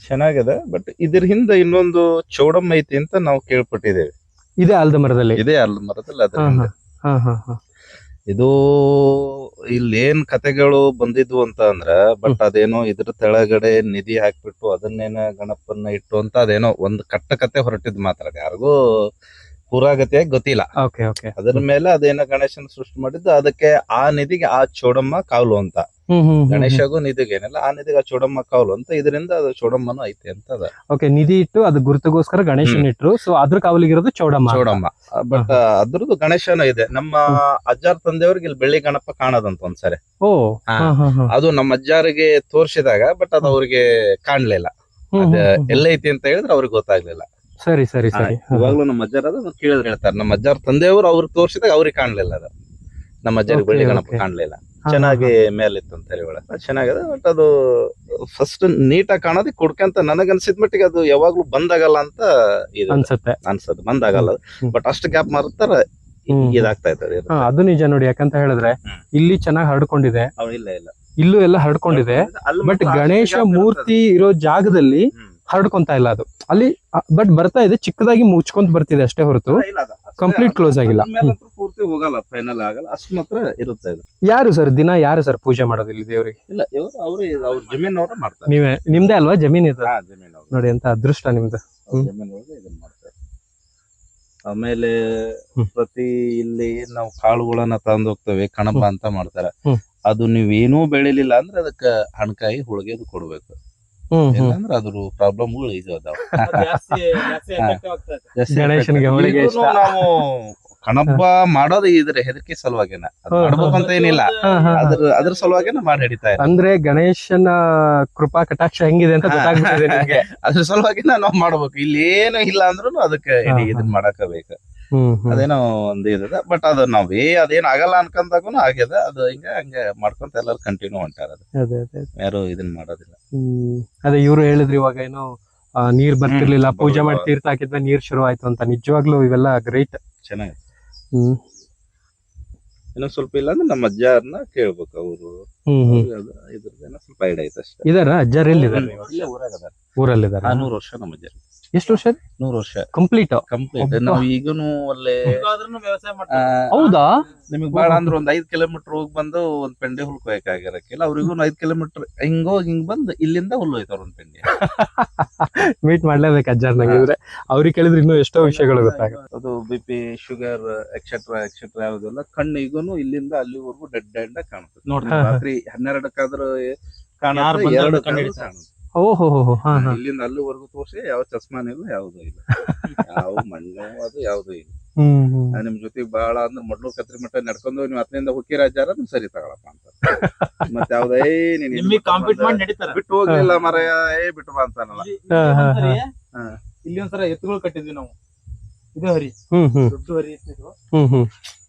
ಚೆನ್ನಾಗಿದೆ ಬಟ್ ಇದ್ರ ಹಿಂದೆ ಇನ್ನೊಂದು ಚೌಡಮ್ಮ ಐತಿ ಅಂತ ನಾವು ಕೇಳ್ಪಟ್ಟಿದ್ದೇವೆ. ಇದೆ ಆಲ್ದ ಮರದಲ್ಲಿ. ಇದೇ ಆಲ್ದ ಮರದಲ್ಲಿ ಅದ್ರ ಹಾ ಹಾ ಹಾ. ಇದು ಇಲ್ಲಿ ಏನ್ ಕತೆಗಳು ಬಂದಿದ್ವು ಅಂತ ಅಂದ್ರ ಬಟ್ ಅದೇನೋ ಇದ್ರ ತೆಳಗಡೆ ನಿಧಿ ಹಾಕ್ಬಿಟ್ಟು ಅದನ್ನೇನ ಗಣಪನ್ನ ಇಟ್ಟು ಅಂತ ಅದೇನೋ ಒಂದ್ ಕಟ್ಟ ಕತೆ ಹೊರಟಿದ್ ಮಾತ್ರ. ಯಾರಿಗೂ ಪೂರಾಗತಿಯಾಗಿ ಗೊತ್ತಿಲ್ಲ. ಓಕೆ ಓಕೆ ಅದ್ರ ಮೇಲೆ ಅದೇನೋ ಗಣೇಶನ ಸೃಷ್ಟಿ ಮಾಡಿದ್ದು ಅದಕ್ಕೆ ಆ ನಿಧಿಗೆ ಆ ಚೋಡಮ್ಮ ಕಾವಲು ಅಂತ. ಗಣೇಶಗೂ ನಿಧಿಗೆ ಏನಿಲ್ಲ ಆ ನಿಧಿಗೆ ಆ ಚೋಡಮ್ಮ ಕಾವಲು ಅಂತ ಇದರಿಂದ ಅದು ಚೋಡಮ್ಮನೂ ಐತೆ ಅಂತ ಅದ. ಓಕೆ ನಿಧಿ ಇಟ್ಟು ಅದು ಗುರುತಿಗೋಸ್ಕರ ಗಣೇಶನ್ ಇಟ್ರು ಸೊ ಅದ್ರ ಕಾವಲಿಗಿರೋದು ಚೌಡಮ್ಮ. ಚೋಡಮ್ಮ. ಬಟ್ ಅದ್ರದ್ದು ಗಣೇಶನೂ ಇದೆ. ನಮ್ಮ ಅಜ್ಜಾರ್ ತಂದೆಯವ್ರಿಗೆ ಇಲ್ಲಿ ಬೆಳ್ಳಿ ಗಣಪ ಕಾಣದಂತ ಒಂದ್ಸರಿ ಓ. ಅದು ನಮ್ಮ ಅಜ್ಜಾರಿಗೆ ತೋರ್ಸಿದಾಗ ಬಟ್ ಅದು ಅವ್ರಿಗೆ ಕಾಣ್ಲಿಲ್ಲ. ಅದ. ಎಲ್ಲೈತಿ ಅಂತ ಹೇಳಿದ್ರೆ ಅವ್ರಿಗೆ ಗೊತ್ತಾಗ್ಲಿಲ್ಲ. ಸರಿ ಸರಿ ಸರಿ. ಇವಾಗ್ಲೂ ನಮ್ಮ ಅಜ್ಜಾರ ಅದನ್ನ ಕೇಳಿದ್ರೆ ಹೇಳ್ತಾರೆ. ನಮ್ಮ ಅಜ್ಜಾರ ತಂದೆಯವರು ಅವ್ರಿಗೆ ತೋರಿಸಿದಾಗ ಅವ್ರಿಗೆ ಕಾಣ್ಲಿಲ್ಲ ಅದು. ನಮ್ಮ ಅಜ್ಜಾರಿಗೆ ಬೆಳ್ಳಿ ಗಣಪ. ಕಾಣ್ಲಿಲ್ಲ. ಚೆನ್ನಾಗಿ ಮೇಲಿತ್ತು ಅಂತ ಹೇಳಿ ಒಳಗೆ ಚೆನ್ನಾಗಿದೆ ಬಟ್ ಅದು ಫಸ್ಟ್ ನೀಟಾಗಿ ಕಾಣೋದಿ ಕುಡ್ಕಂತ ನನಗನ್ಸಿದ ಮಟ್ಟಿಗೆ ಅದು ಯಾವಾಗ್ಲೂ ಬಂದಾಗಲ್ಲ ಅಂತ ಇದು ಅನ್ಸುತ್ತೆ. ಅನ್ಸುತ್ತೆ ಬಂದಾಗಲ್ಲ. ಬಟ್ ಅಷ್ಟು ಗ್ಯಾಪ್ ಮಾರುತ್ತಾರೆ ಇದಾಗ್ತಾ ಇದ್ದಾರೆ ಅದು. ನಿಜ ನೋಡಿ ಯಾಕಂತ ಹೇಳಿದ್ರೆ ಇಲ್ಲಿ ಚೆನ್ನಾಗಿ ಹರಡ್ಕೊಂಡಿದೆ. ಇಲ್ಲ ಇಲ್ಲ. ಇಲ್ಲೂ ಎಲ್ಲ ಹರಡ್ಕೊಂಡಿದೆ. ಬಟ್ ಗಣೇಶ ಮೂರ್ತಿ ಇರೋ ಜಾಗದಲ್ಲಿ. ಹರಡ್ಕೊಂತ ಇಲ್ಲ ಅದು. ಅಲ್ಲಿ ಬಟ್ ಬರ್ತಾ ಇದೆ ಚಿಕ್ಕದಾಗಿ ಮುಚ್ಕೊಂತ ಬರ್ತಿದೆ ಅಷ್ಟೇ ಹೊರತು. ಕಂಪ್ಲೀಟ್ ಕ್ಲೋಸ್ ಆಗಿಲ್ಲ. ಪೂರ್ತಿ ಹೋಗಲ್ಲ ಫೈನಲ್ ಆಗಲ್ಲ. ಅಷ್ಟು ಮಾತ್ರ ಇರುತ್ತೆ ಇದು ಯಾರು ಸರ್ ದಿನ ಯಾರು ಸರ್ ಪೂಜೆ ಮಾಡೋದು ಇಲ್ಲಿ ದೇವ್ರಿಗೆ? ಇಲ್ಲ ಅವ್ರ ಜಮೀನ್ ಅವ್ರ ಮಾಡ್ತಾರೆ. ನೀವೇ ನಿಮ್ದೇ ಅಲ್ವಾ ಜಮೀನ್ ಇದೆ? ನೋಡಿ ಅಂತ ಅದೃಷ್ಟ ನಿಮ್ದು. ಜಮೀನ್ ಇದನ್ನ ಮಾಡ್ತಾರೆ. ಆಮೇಲೆ ಪ್ರತಿ ಇಲ್ಲಿ ನಾವು ಕಾಳುಗಳನ್ನ ತಂದು ಹೋಗ್ತೇವೆ ಕಣಪ ಅಂತ ಮಾಡ್ತಾರೆ. ಅದು ನೀವೇನೂ ಬೆಳಿಲಿಲ್ಲ ಅಂದ್ರೆ ಅದಕ್ಕೆ ಹಣಕಾಯಿ ಹೋಳಿಗೆ ಅದು ಕೊಡ್ಬೇಕು. ಇಲ್ಲಾಂದ್ರೆ ಅದ್ರ ಪ್ರಾಬ್ಲಮ್ ಇದು ಅದಾವ ಗಣೇಶನಿಗೆ. ಹೋಳಿಗೆ ಇಷ್ಟ. ನಾವು ಕಣಬ್ಬ ಮಾಡೋದು ಇದ್ರೆ ಹೆದರಿಕೆ ಸಲುವಾಗೇನ ಮಾಡ್ಬೇಕಂತ ಹ್ಮ್. ಏನಿಲ್ಲ. ಅದ್ರ ಅದ್ರ ಸಲುವಾಗೇನ ಮಾಡಿ ಹಿಡಿತಾ ಇರೋದು. ಅಂದ್ರೆ ಗಣೇಶನ ಕೃಪಾ ಕಟಾಕ್ಷ ಹೆಂಗಿದೆ ಅಂತ. ಗೊತ್ತಾಗ್ಬಿಟ್ಟಿದೆ ನಿಮ್ಗೆ ಅದ್ರ ಸಲುವಾಗಿನ ನಾವ್ ಮಾಡ್ಬೇಕು ಇಲ್ಲಿ ಏನು ಇಲ್ಲ ಅಂದ್ರೂ ಅದಕ್ಕೆ ಹಾ. ಇದನ್ನ ಮಾಡಕ ಬೇಕು. ಅದೇನೋ ಒಂದ್ ಇದ ಬಟ್ ಅದು ನಾವೇ ಅದೇನ್ ಆಗಲ್ಲ ಅನ್ಕೊಂಡಾಗು ಆಗ್ಯದ ಅದು ಹಿಂಗ ಹಂಗ ಮಾಡ್ಕೊಂತ ಎಲ್ಲಾರು ಕಂಟಿನ್ಯೂ ಹೊಂಟಾರ ಅದು. ಯಾರು ಇದನ್ನ ಮಾಡೋದಿಲ್ಲ. ಹ್ಮ್. ಅದೇ ಇವ್ರು ಹೇಳಿದ್ರು ಇವಾಗ ಏನೋ ಆ, ನೀರ್ ಬರ್ತಿರ್ಲಿಲ್ಲ ಪೂಜೆ ಮಾಡಿ ತೀರ್ಥ ಹಾಕಿದ್ರೆ ನೀರ್ ಶುರು ಆಯ್ತು ಅಂತ. ನಿಜವಾಗ್ಲೂ ಇವೆಲ್ಲ ಗ್ರೇಟ್ ಚೆನ್ನಾಗಿ ಹ್ಮ್. ಇನ್ನೊಂದ್ ಸ್ವಲ್ಪ ಇಲ್ಲ ಅಂದ್ರೆ ನಮ್ಮ ಅಜ್ಜಾರನ್ನ ಕೇಳ್ಬೇಕು ಅವರು. ಹ್ಮ್ ಹ್ಮ್. ಇದ್ರದ್ದೇನೋ ಸ್ವಲ್ಪ ಐತೆ ಅಷ್ಟೇ. ಇದಾರ? ಅಜ್ಜಾರ್ ಎಲ್ಲಿದಾರೆ ಇಲ್ಲೇ ಊರಾಗ ಅದಾರ. ಊರಲ್ಲಿದಾರ ಆ, ನೂರು ವರ್ಷ ನಮ್ಮ ಅಜ್ಜ ಎಷ್ಟು ವರ್ಷ ನೂರು ವರ್ಷ. ಕಂಪ್ಲೀಟ್ ಕಂಪ್ಲೀಟ್ ನಾವು ಈಗನು ಅಲ್ಲೇ ಹೌದಾ? ನಿಮಗ್ ಬಹಳ ಅಂದ್ರೆ ಒಂದ್ ಐದ್ ಕಿಲೋಮೀಟರ್ ಹೋಗಿ ಬಂದು ಒಂದ್ ಪೆಂಡೆ ಹುಲ್ ಅವ್ರಿಗೂ ಐದ್ ಕಿಲೋಮೀಟರ್ ಹಿಂಗೋಗಿ ಹಿಂಗ್ ಬಂದ್ ಇಲ್ಲಿಂದ ಹುಲ್ಲು ಹೋಯ್ತಾರ ಒಂದ್ ಪೆಂಡೆ. ಮೀಟ್ ಮಾಡ್ಲೇಬೇಕು ಅಜ್ಜಾರ್ ನಂಗಿದ್ರೆ ಅವ್ರಿಗೆ ಕೇಳಿದ್ರೆ ಇನ್ನೂ ಎಷ್ಟೋ ವಿಷಯಗಳು ಗೊತ್ತಾಗುತ್ತೆ. ಅದು B P sugar etcetera etcetera ಯಾವುದೆಲ್ಲ ಕಣ್ಣಿಗೂನು ಇಲ್ಲಿಂದ ಅಲ್ಲಿವರೆಗೂ ಡೆಡ್ ಡೆಡ್ ಕಾಣುತ್ತೆ. ನೋಡ್ರಿ. ರಾತ್ರಿ ಹನ್ನೆರಡಕ್ಕಾದ್ರೂ ಕಾಣುತ್ತೆ ಎರಡು ಕಾಣುತ್ತೆ. ಓಹೋ ಹೋ ಹೋ. ಹಾ ಹಾ ಇಲ್ಲಿಂದ ಅಲ್ಲಿವರೆಗೂ ತೋರಿಸಿ ಯಾವ ಚಸ್ಮಾನ ಇಲ್ಲ ಯಾವ್ದು ಇಲ್ಲ. ಯಾವ ಮಣ್ಣು ಅದು ಯಾವ್ದು ಇಲ್ಲ. ಹ್ಮ್ ಹ್ಮ್. ನಾನ್ ನಿಮ್ ಜೊತೆ ಬಾಳ ಅಂದ್ರೆ ಮೊದ್ಲು ಕತ್ರಿ ಮಟ್ಟ ನಡ್ಕೊಂಡು ನೀವು ಹತ್ತನಿಂದ ಹುಕ್ಕಿರ ಅಜ್ಜಾರ ಅದನ್ನ ಸರಿ ತಗೊಳಪ್ಪ ಅಂತ. ಮತ್ತೆ ಯಾವ್ದೇ ನೀನ್ ಇಲ್ಲಿ ನಿಮಗೆ ಬಿಟ್ಟು ಕಾಂಪೀಟ್ ಬಂದ- ಮಾಡಿ ನಡೀತಾರ. ಬಿಟ್ಟು ಹೋಗ್ಲಿಲ್ಲ ಮರ ಏ ಬಿಟ್ಟು ಬಾ ಅಂತಾನಲ್ಲ. ಇಲ್ಲಿ ಹಾ, ಹಾ, ಇಲ್ಲಿ ಒಂದ್ಸರ ಎತ್ತುಗಳು ಕಟ್ಟಿದ್ವಿ ನಾವು. ಇದು ಹರಿ. ಹ್ಮ್ ಹ್ಮ್. ದೊಡ್ಡ ಹರಿ ಎತ್ತಿದ್ವು ಹ್ಮ್ ಹ್ಮ್. ಇದು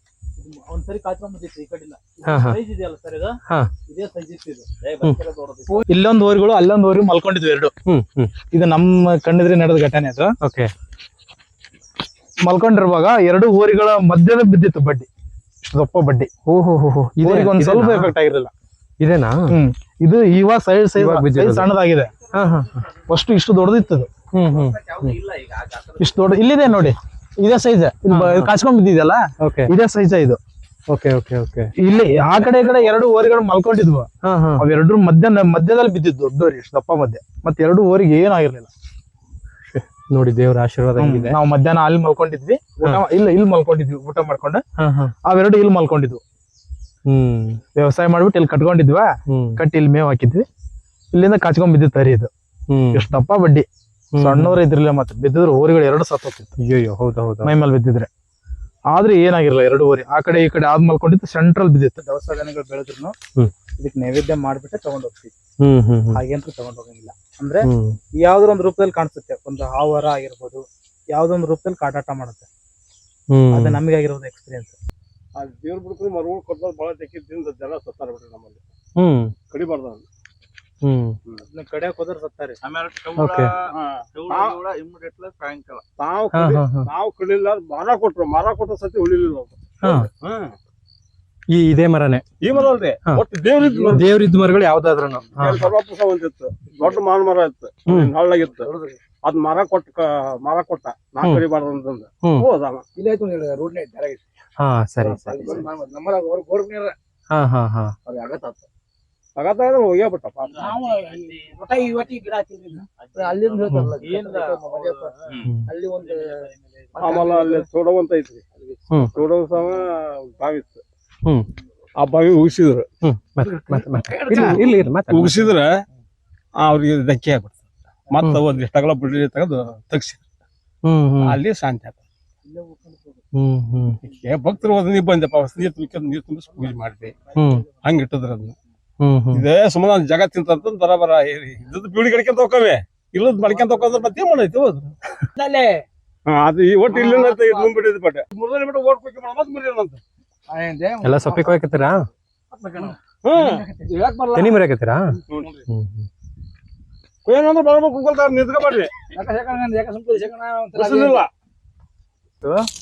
ಒಂದ್ಸರಿ ಕಾಚ್ಕೊಂಡ್ ಅಲ್ಲೊಂದ್ ಈ ಕಡಿಲ್ಲ ಹಾ, ಹಾ. ಸೈಜ್ ಇದೆಯಲ್ಲ ಸರ್ ಇದು? ಹಾ. ಇದೇ ಸೈಜ್ ಇತ್ತು ಇದು. ಇಲ್ಲೊಂದು ಊರುಗಳು ಅಲ್ಲೊಂದು ಊರಿಗೆ ಮಲ್ಕೊಂಡಿದ್ವಿ ಎರಡು. ಹ್ಮ್ ಹ್ಮ್. ಇದು ನಮ್ಮ ಕಣ್ಣಿದ್ರೆ ನಡೆದ ಘಟನೆ ಅದು. ಓಕೆ. ಮಲ್ಕೊಂಡಿರುವಾಗ ಎರಡು ಊರಿಗಳ ಮಧ್ಯದ ಬಿದ್ದಿತ್ತು ಬಡ್ಡಿ. ದೊಪ್ಪ ಬಡ್ಡಿ. ಓಹೋ ಹೋ ಹೋ ಊರಿಗೆ ಒಂದ್ ಸ್ವಲ್ಪ ಎಫೆಕ್ಟ್ ಆಗಿರಲಿಲ್ಲ. ಇದೇನಾ? ಹ್ಮ್. ಇದು ಇವಾಗ ಸೈಡ್ ಸೈಡ್ ಬಿದ್ದಿರೋದು. ಸಣ್ಣದಾಗಿದೆ. ಹಾ ಹಾ ಫಸ್ಟ್ ಇಷ್ಟು ದೊಡ್ಡದಿತ್ತು ಅದು. ಹ್ಮ್ ಹ್ಮ್. ಇಷ್ಟು ದೊಡ್ಡ ಇಲ್ಲಿದೆ ನೋಡಿ. ಇದೇ ಸೈಜ್ ಕಾಚ್ಕೊಂಡ್ ಬಿದ್ದಿದೆಯಲ್ಲ? ಓಕೆ ಇದೇ ಸೈಜ್ ಇದು. ಓಕೆ ಓಕೆ ಓಕೆ ಇಲ್ಲಿ ಆ ಕಡೆ ಈ ಕಡೆ ಎರಡು ಓರಿಗಳು ಮಲ್ಕೊಂಡಿದ್ವು. ಅವೆರಡು ಮಧ್ಯ ಮಧ್ಯದಲ್ಲಿ ಬಿದ್ದಿದ್ದು ದೊಡ್ಡ ಓರಿ ಇಷ್ಟು ದಪ್ಪ ಮಧ್ಯೆ. ಮತ್ತೆ ಎರಡು ಓರಿಗೆ ಏನಾಗಿರ್ಲಿಲ್ಲ ನೋಡಿ ದೇವ್ರ ಆಶೀರ್ವಾದ ನಾವು ಮಧ್ಯಾಹ್ನ ಅಲ್ಲಿ ಮಲ್ಕೊಂಡಿದ್ವಿ. ಇಲ್ಲ ಇಲ್ಲಿ ಮಲ್ಕೊಂಡಿದ್ವಿ ಊಟ ಮಾಡ್ಕೊಂಡು. ಅವೆರಡು ಇಲ್ಲಿ ಮಲ್ಕೊಂಡಿದ್ವು. ಹ್ಮ್. ವ್ಯವಸಾಯ ಮಾಡ್ಬಿಟ್ಟು ಇಲ್ಲಿ ಕಟ್ಕೊಂಡಿದ್ವಾ? ಕಟ್ಟಿ ಇಲ್ಲಿ ಮೇವ್ ಹಾಕಿದ್ವಿ. ಇಲ್ಲಿಂದ ಕಾಚ್ಕೊಂಡ್ ಬಿದ್ದಿತ್ತು ತರಿ ಇದು. ಎಷ್ಟಪ್ಪ ಬಡ್ಡಿ. ಸಣ್ಣವ್ರ ಇದ್ರಲ್ಲೇ ಮತ್ತೆ ಬಿದ್ದಿದ್ರು ಓರಿಗಳು ಎರಡು ಸತ್ತೋಗ್ತಿತ್ತು ಅಯ್ಯೋ ಹೌದು ಹೌದು ಮೈ ಮೇಲೆ ಬಿದ್ದಿದ್ರೆ. ಆದ್ರೆ ಏನಾಗಿರಲ್ಲ ಎರಡು ಓರಿ ಆ ಕಡೆ ಈ ಕಡೆ ಆದ್ ಮಲ್ಕೊಂಡಿತ್ತು ಸೆಂಟ್ರಲ್ ಬಿದ್ದಿತ್ತು. ದವಸ ಧಾನ್ಯಗಳು ಬೆಳೆದ್ರು. ಇದಕ್ಕೆ ನೈವೇದ್ಯ ಮಾಡ್ಬಿಟ್ಟೆ ತಗೊಂಡ್ ಹೋಗ್ತೀವಿ. ಹ್ಮ್ ಹ್ಮ್ ಹ್ಮ್. ಹಾಗೇಂತೂ ತಗೊಂಡ್ ಹೋಗಂಗಿಲ್ಲ. ಅಂದ್ರೆ ಹ್ಮ್. ಯಾವ್ದೋ ಒಂದು ರೂಪದಲ್ಲಿ ಕಾಣಿಸುತ್ತೆ. ಒಂದು ಹಾವರ ಆಗಿರ್ಬೋದು ಯಾವ್ದೋ ಒಂದು ರೂಪದಲ್ಲಿ ಕಾಟಾಟ ಮಾಡುತ್ತೆ. ಹ್ಮ್. ಅದು ನಮಗೆ ಆಗಿರೋದು ಎಕ್ಸ್ಪೀರಿಯನ್ಸ್ ದೇವ್ರ ಬಿಡ್ಕೊಂಡು ಮರಗಳು ಕೊಡ್ತಾರೆ ಬಹಳ ತೆಕ್ಕಿದ್ದಿಂದ ಜನ ಸತ್ತಾರ ಬಿಡ್ರಿ ನಮ್ಮಲ್ಲಿ. ಹ್ಮ್. ಕಡಿಬಾರ್ದು ಕಡೆಯಕ್ ಹೋದ್ರೆ ಸತ್ತಾರೆ. Okay. ಸಾಯಂಕಾಲ. ಹಾ ನಾವು ಕಡಿಲಿಲ್ಲ ಮರ ಕೊಟ್ರು. ಮರ ಕೊಟ್ಟ ಸತಿ ಉಳಿಲಿಲ್ಲ ಹಾ. ಈ ಇದೇ ಮರನೇ. ಈ ಮರ ಅಲ್ರಿ. ಒಟ್ಟು ದೇವ್ರಿದ್ ದೇವ್ರಿದ್ ಮರಗಳು ಯಾವ್ದಾದ್ರು ಸರ್ವಪುಸ ಒಂದಿತ್ತು. ದೊಡ್ಡ ಮಾನ್ ಮರ ಇತ್ತು. ಹಳ್ಳಾಗಿತ್ತು ಅದ್ ಮರ ಕೊಟ್ಟ ಮರ ಕೊಟ್ಟ. ನಾ ಕರಿಬಾರ್ದು ಅಂತ ಹೋದ ಹ್ಮ್. ರೋಡ್ ಹಾ ಸರಿ ಸರಿ ಹಾ ಹಾ ಹಾ. ತಗತಾಗ ಹೋಗ್ಯಾ ಬಿಟ್ಟಪ್ಪ ಅಲ್ಲಿಂದ ಹ್ಮ್. ಅಲ್ಲಿ ಒಂದು ಆಮೇಲೆ ಅಲ್ಲಿ ತೋಡವಂತ ಐತ್ರಿ ಸಮ ಬಾವಿ ಇತ್ತು. ಆ ಬಾವಿ ಉಗಿಸಿದ್ರು. ಇಲ್ಲಿ. ಉಗಿಸಿದ್ರ ಅವ್ರಿಗೆ ಧಕ್ಕೆ ಆಗ್ಬಿಡ್ತು. ಮತ್ತ ಒಂದ್ ಇಷ್ಟಗಲ ಬಿಡ್ಲಿ ತಗದು ತಗ್ಸಿದ್ರು ಅಲ್ಲಿ ಶಾಂತಿ ಆಯ್ತು ಹ್ಮ್ ಹ್ಮ್. ಏ ಭಕ್ತರು ಹೋದ ನೀವು ಬಂದಪ್ಪ ನೀರ್ ತುಂಬಿಕೊಂಡು ನೀರ್ ತುಂಬಿಸಿ ಪೂಜೆ ಮಾಡಿದೆ ಹ್ಮ್. ಹಂಗ ಇಟ್ಟದ್ರ ಅದನ್ನ ಇದೇ ಸುಮ್ಮನೆ ಜಗತ್ತಿಂತ ಅಂತ ಬರಬರ ಇದ್ದದ್ದು ಪೀಳಿ ಕಡ್ಕೊಂತ ಹೋಗವೆ ಇಲ್ಲದ್ ಮಡ್ಕೊಂತ ಹೋಗೋದ್ರ ಮತ್ತೆ ಮಾಡೈತಿ ಅದು ಈ ಒಟ್ಟು ಇಲ್ಲ ಮುಂಬಿಟ್ಟಿದ್ ಪಟ್ಟೆ. ಮುರ್ದನೆ ಬಿಟ್ಟು ಓಟ್ ಮಾಡ ಮತ್ತೆ ಎಲ್ಲ ಸೊಪ್ಪಿಗೆ ತೆನಿ ಮರಿಯಾಕತ್ತೀರಾ ಬರ್ಬೇಕು ನಿಂತ್ಕೊಬೇಡ್ರಿ.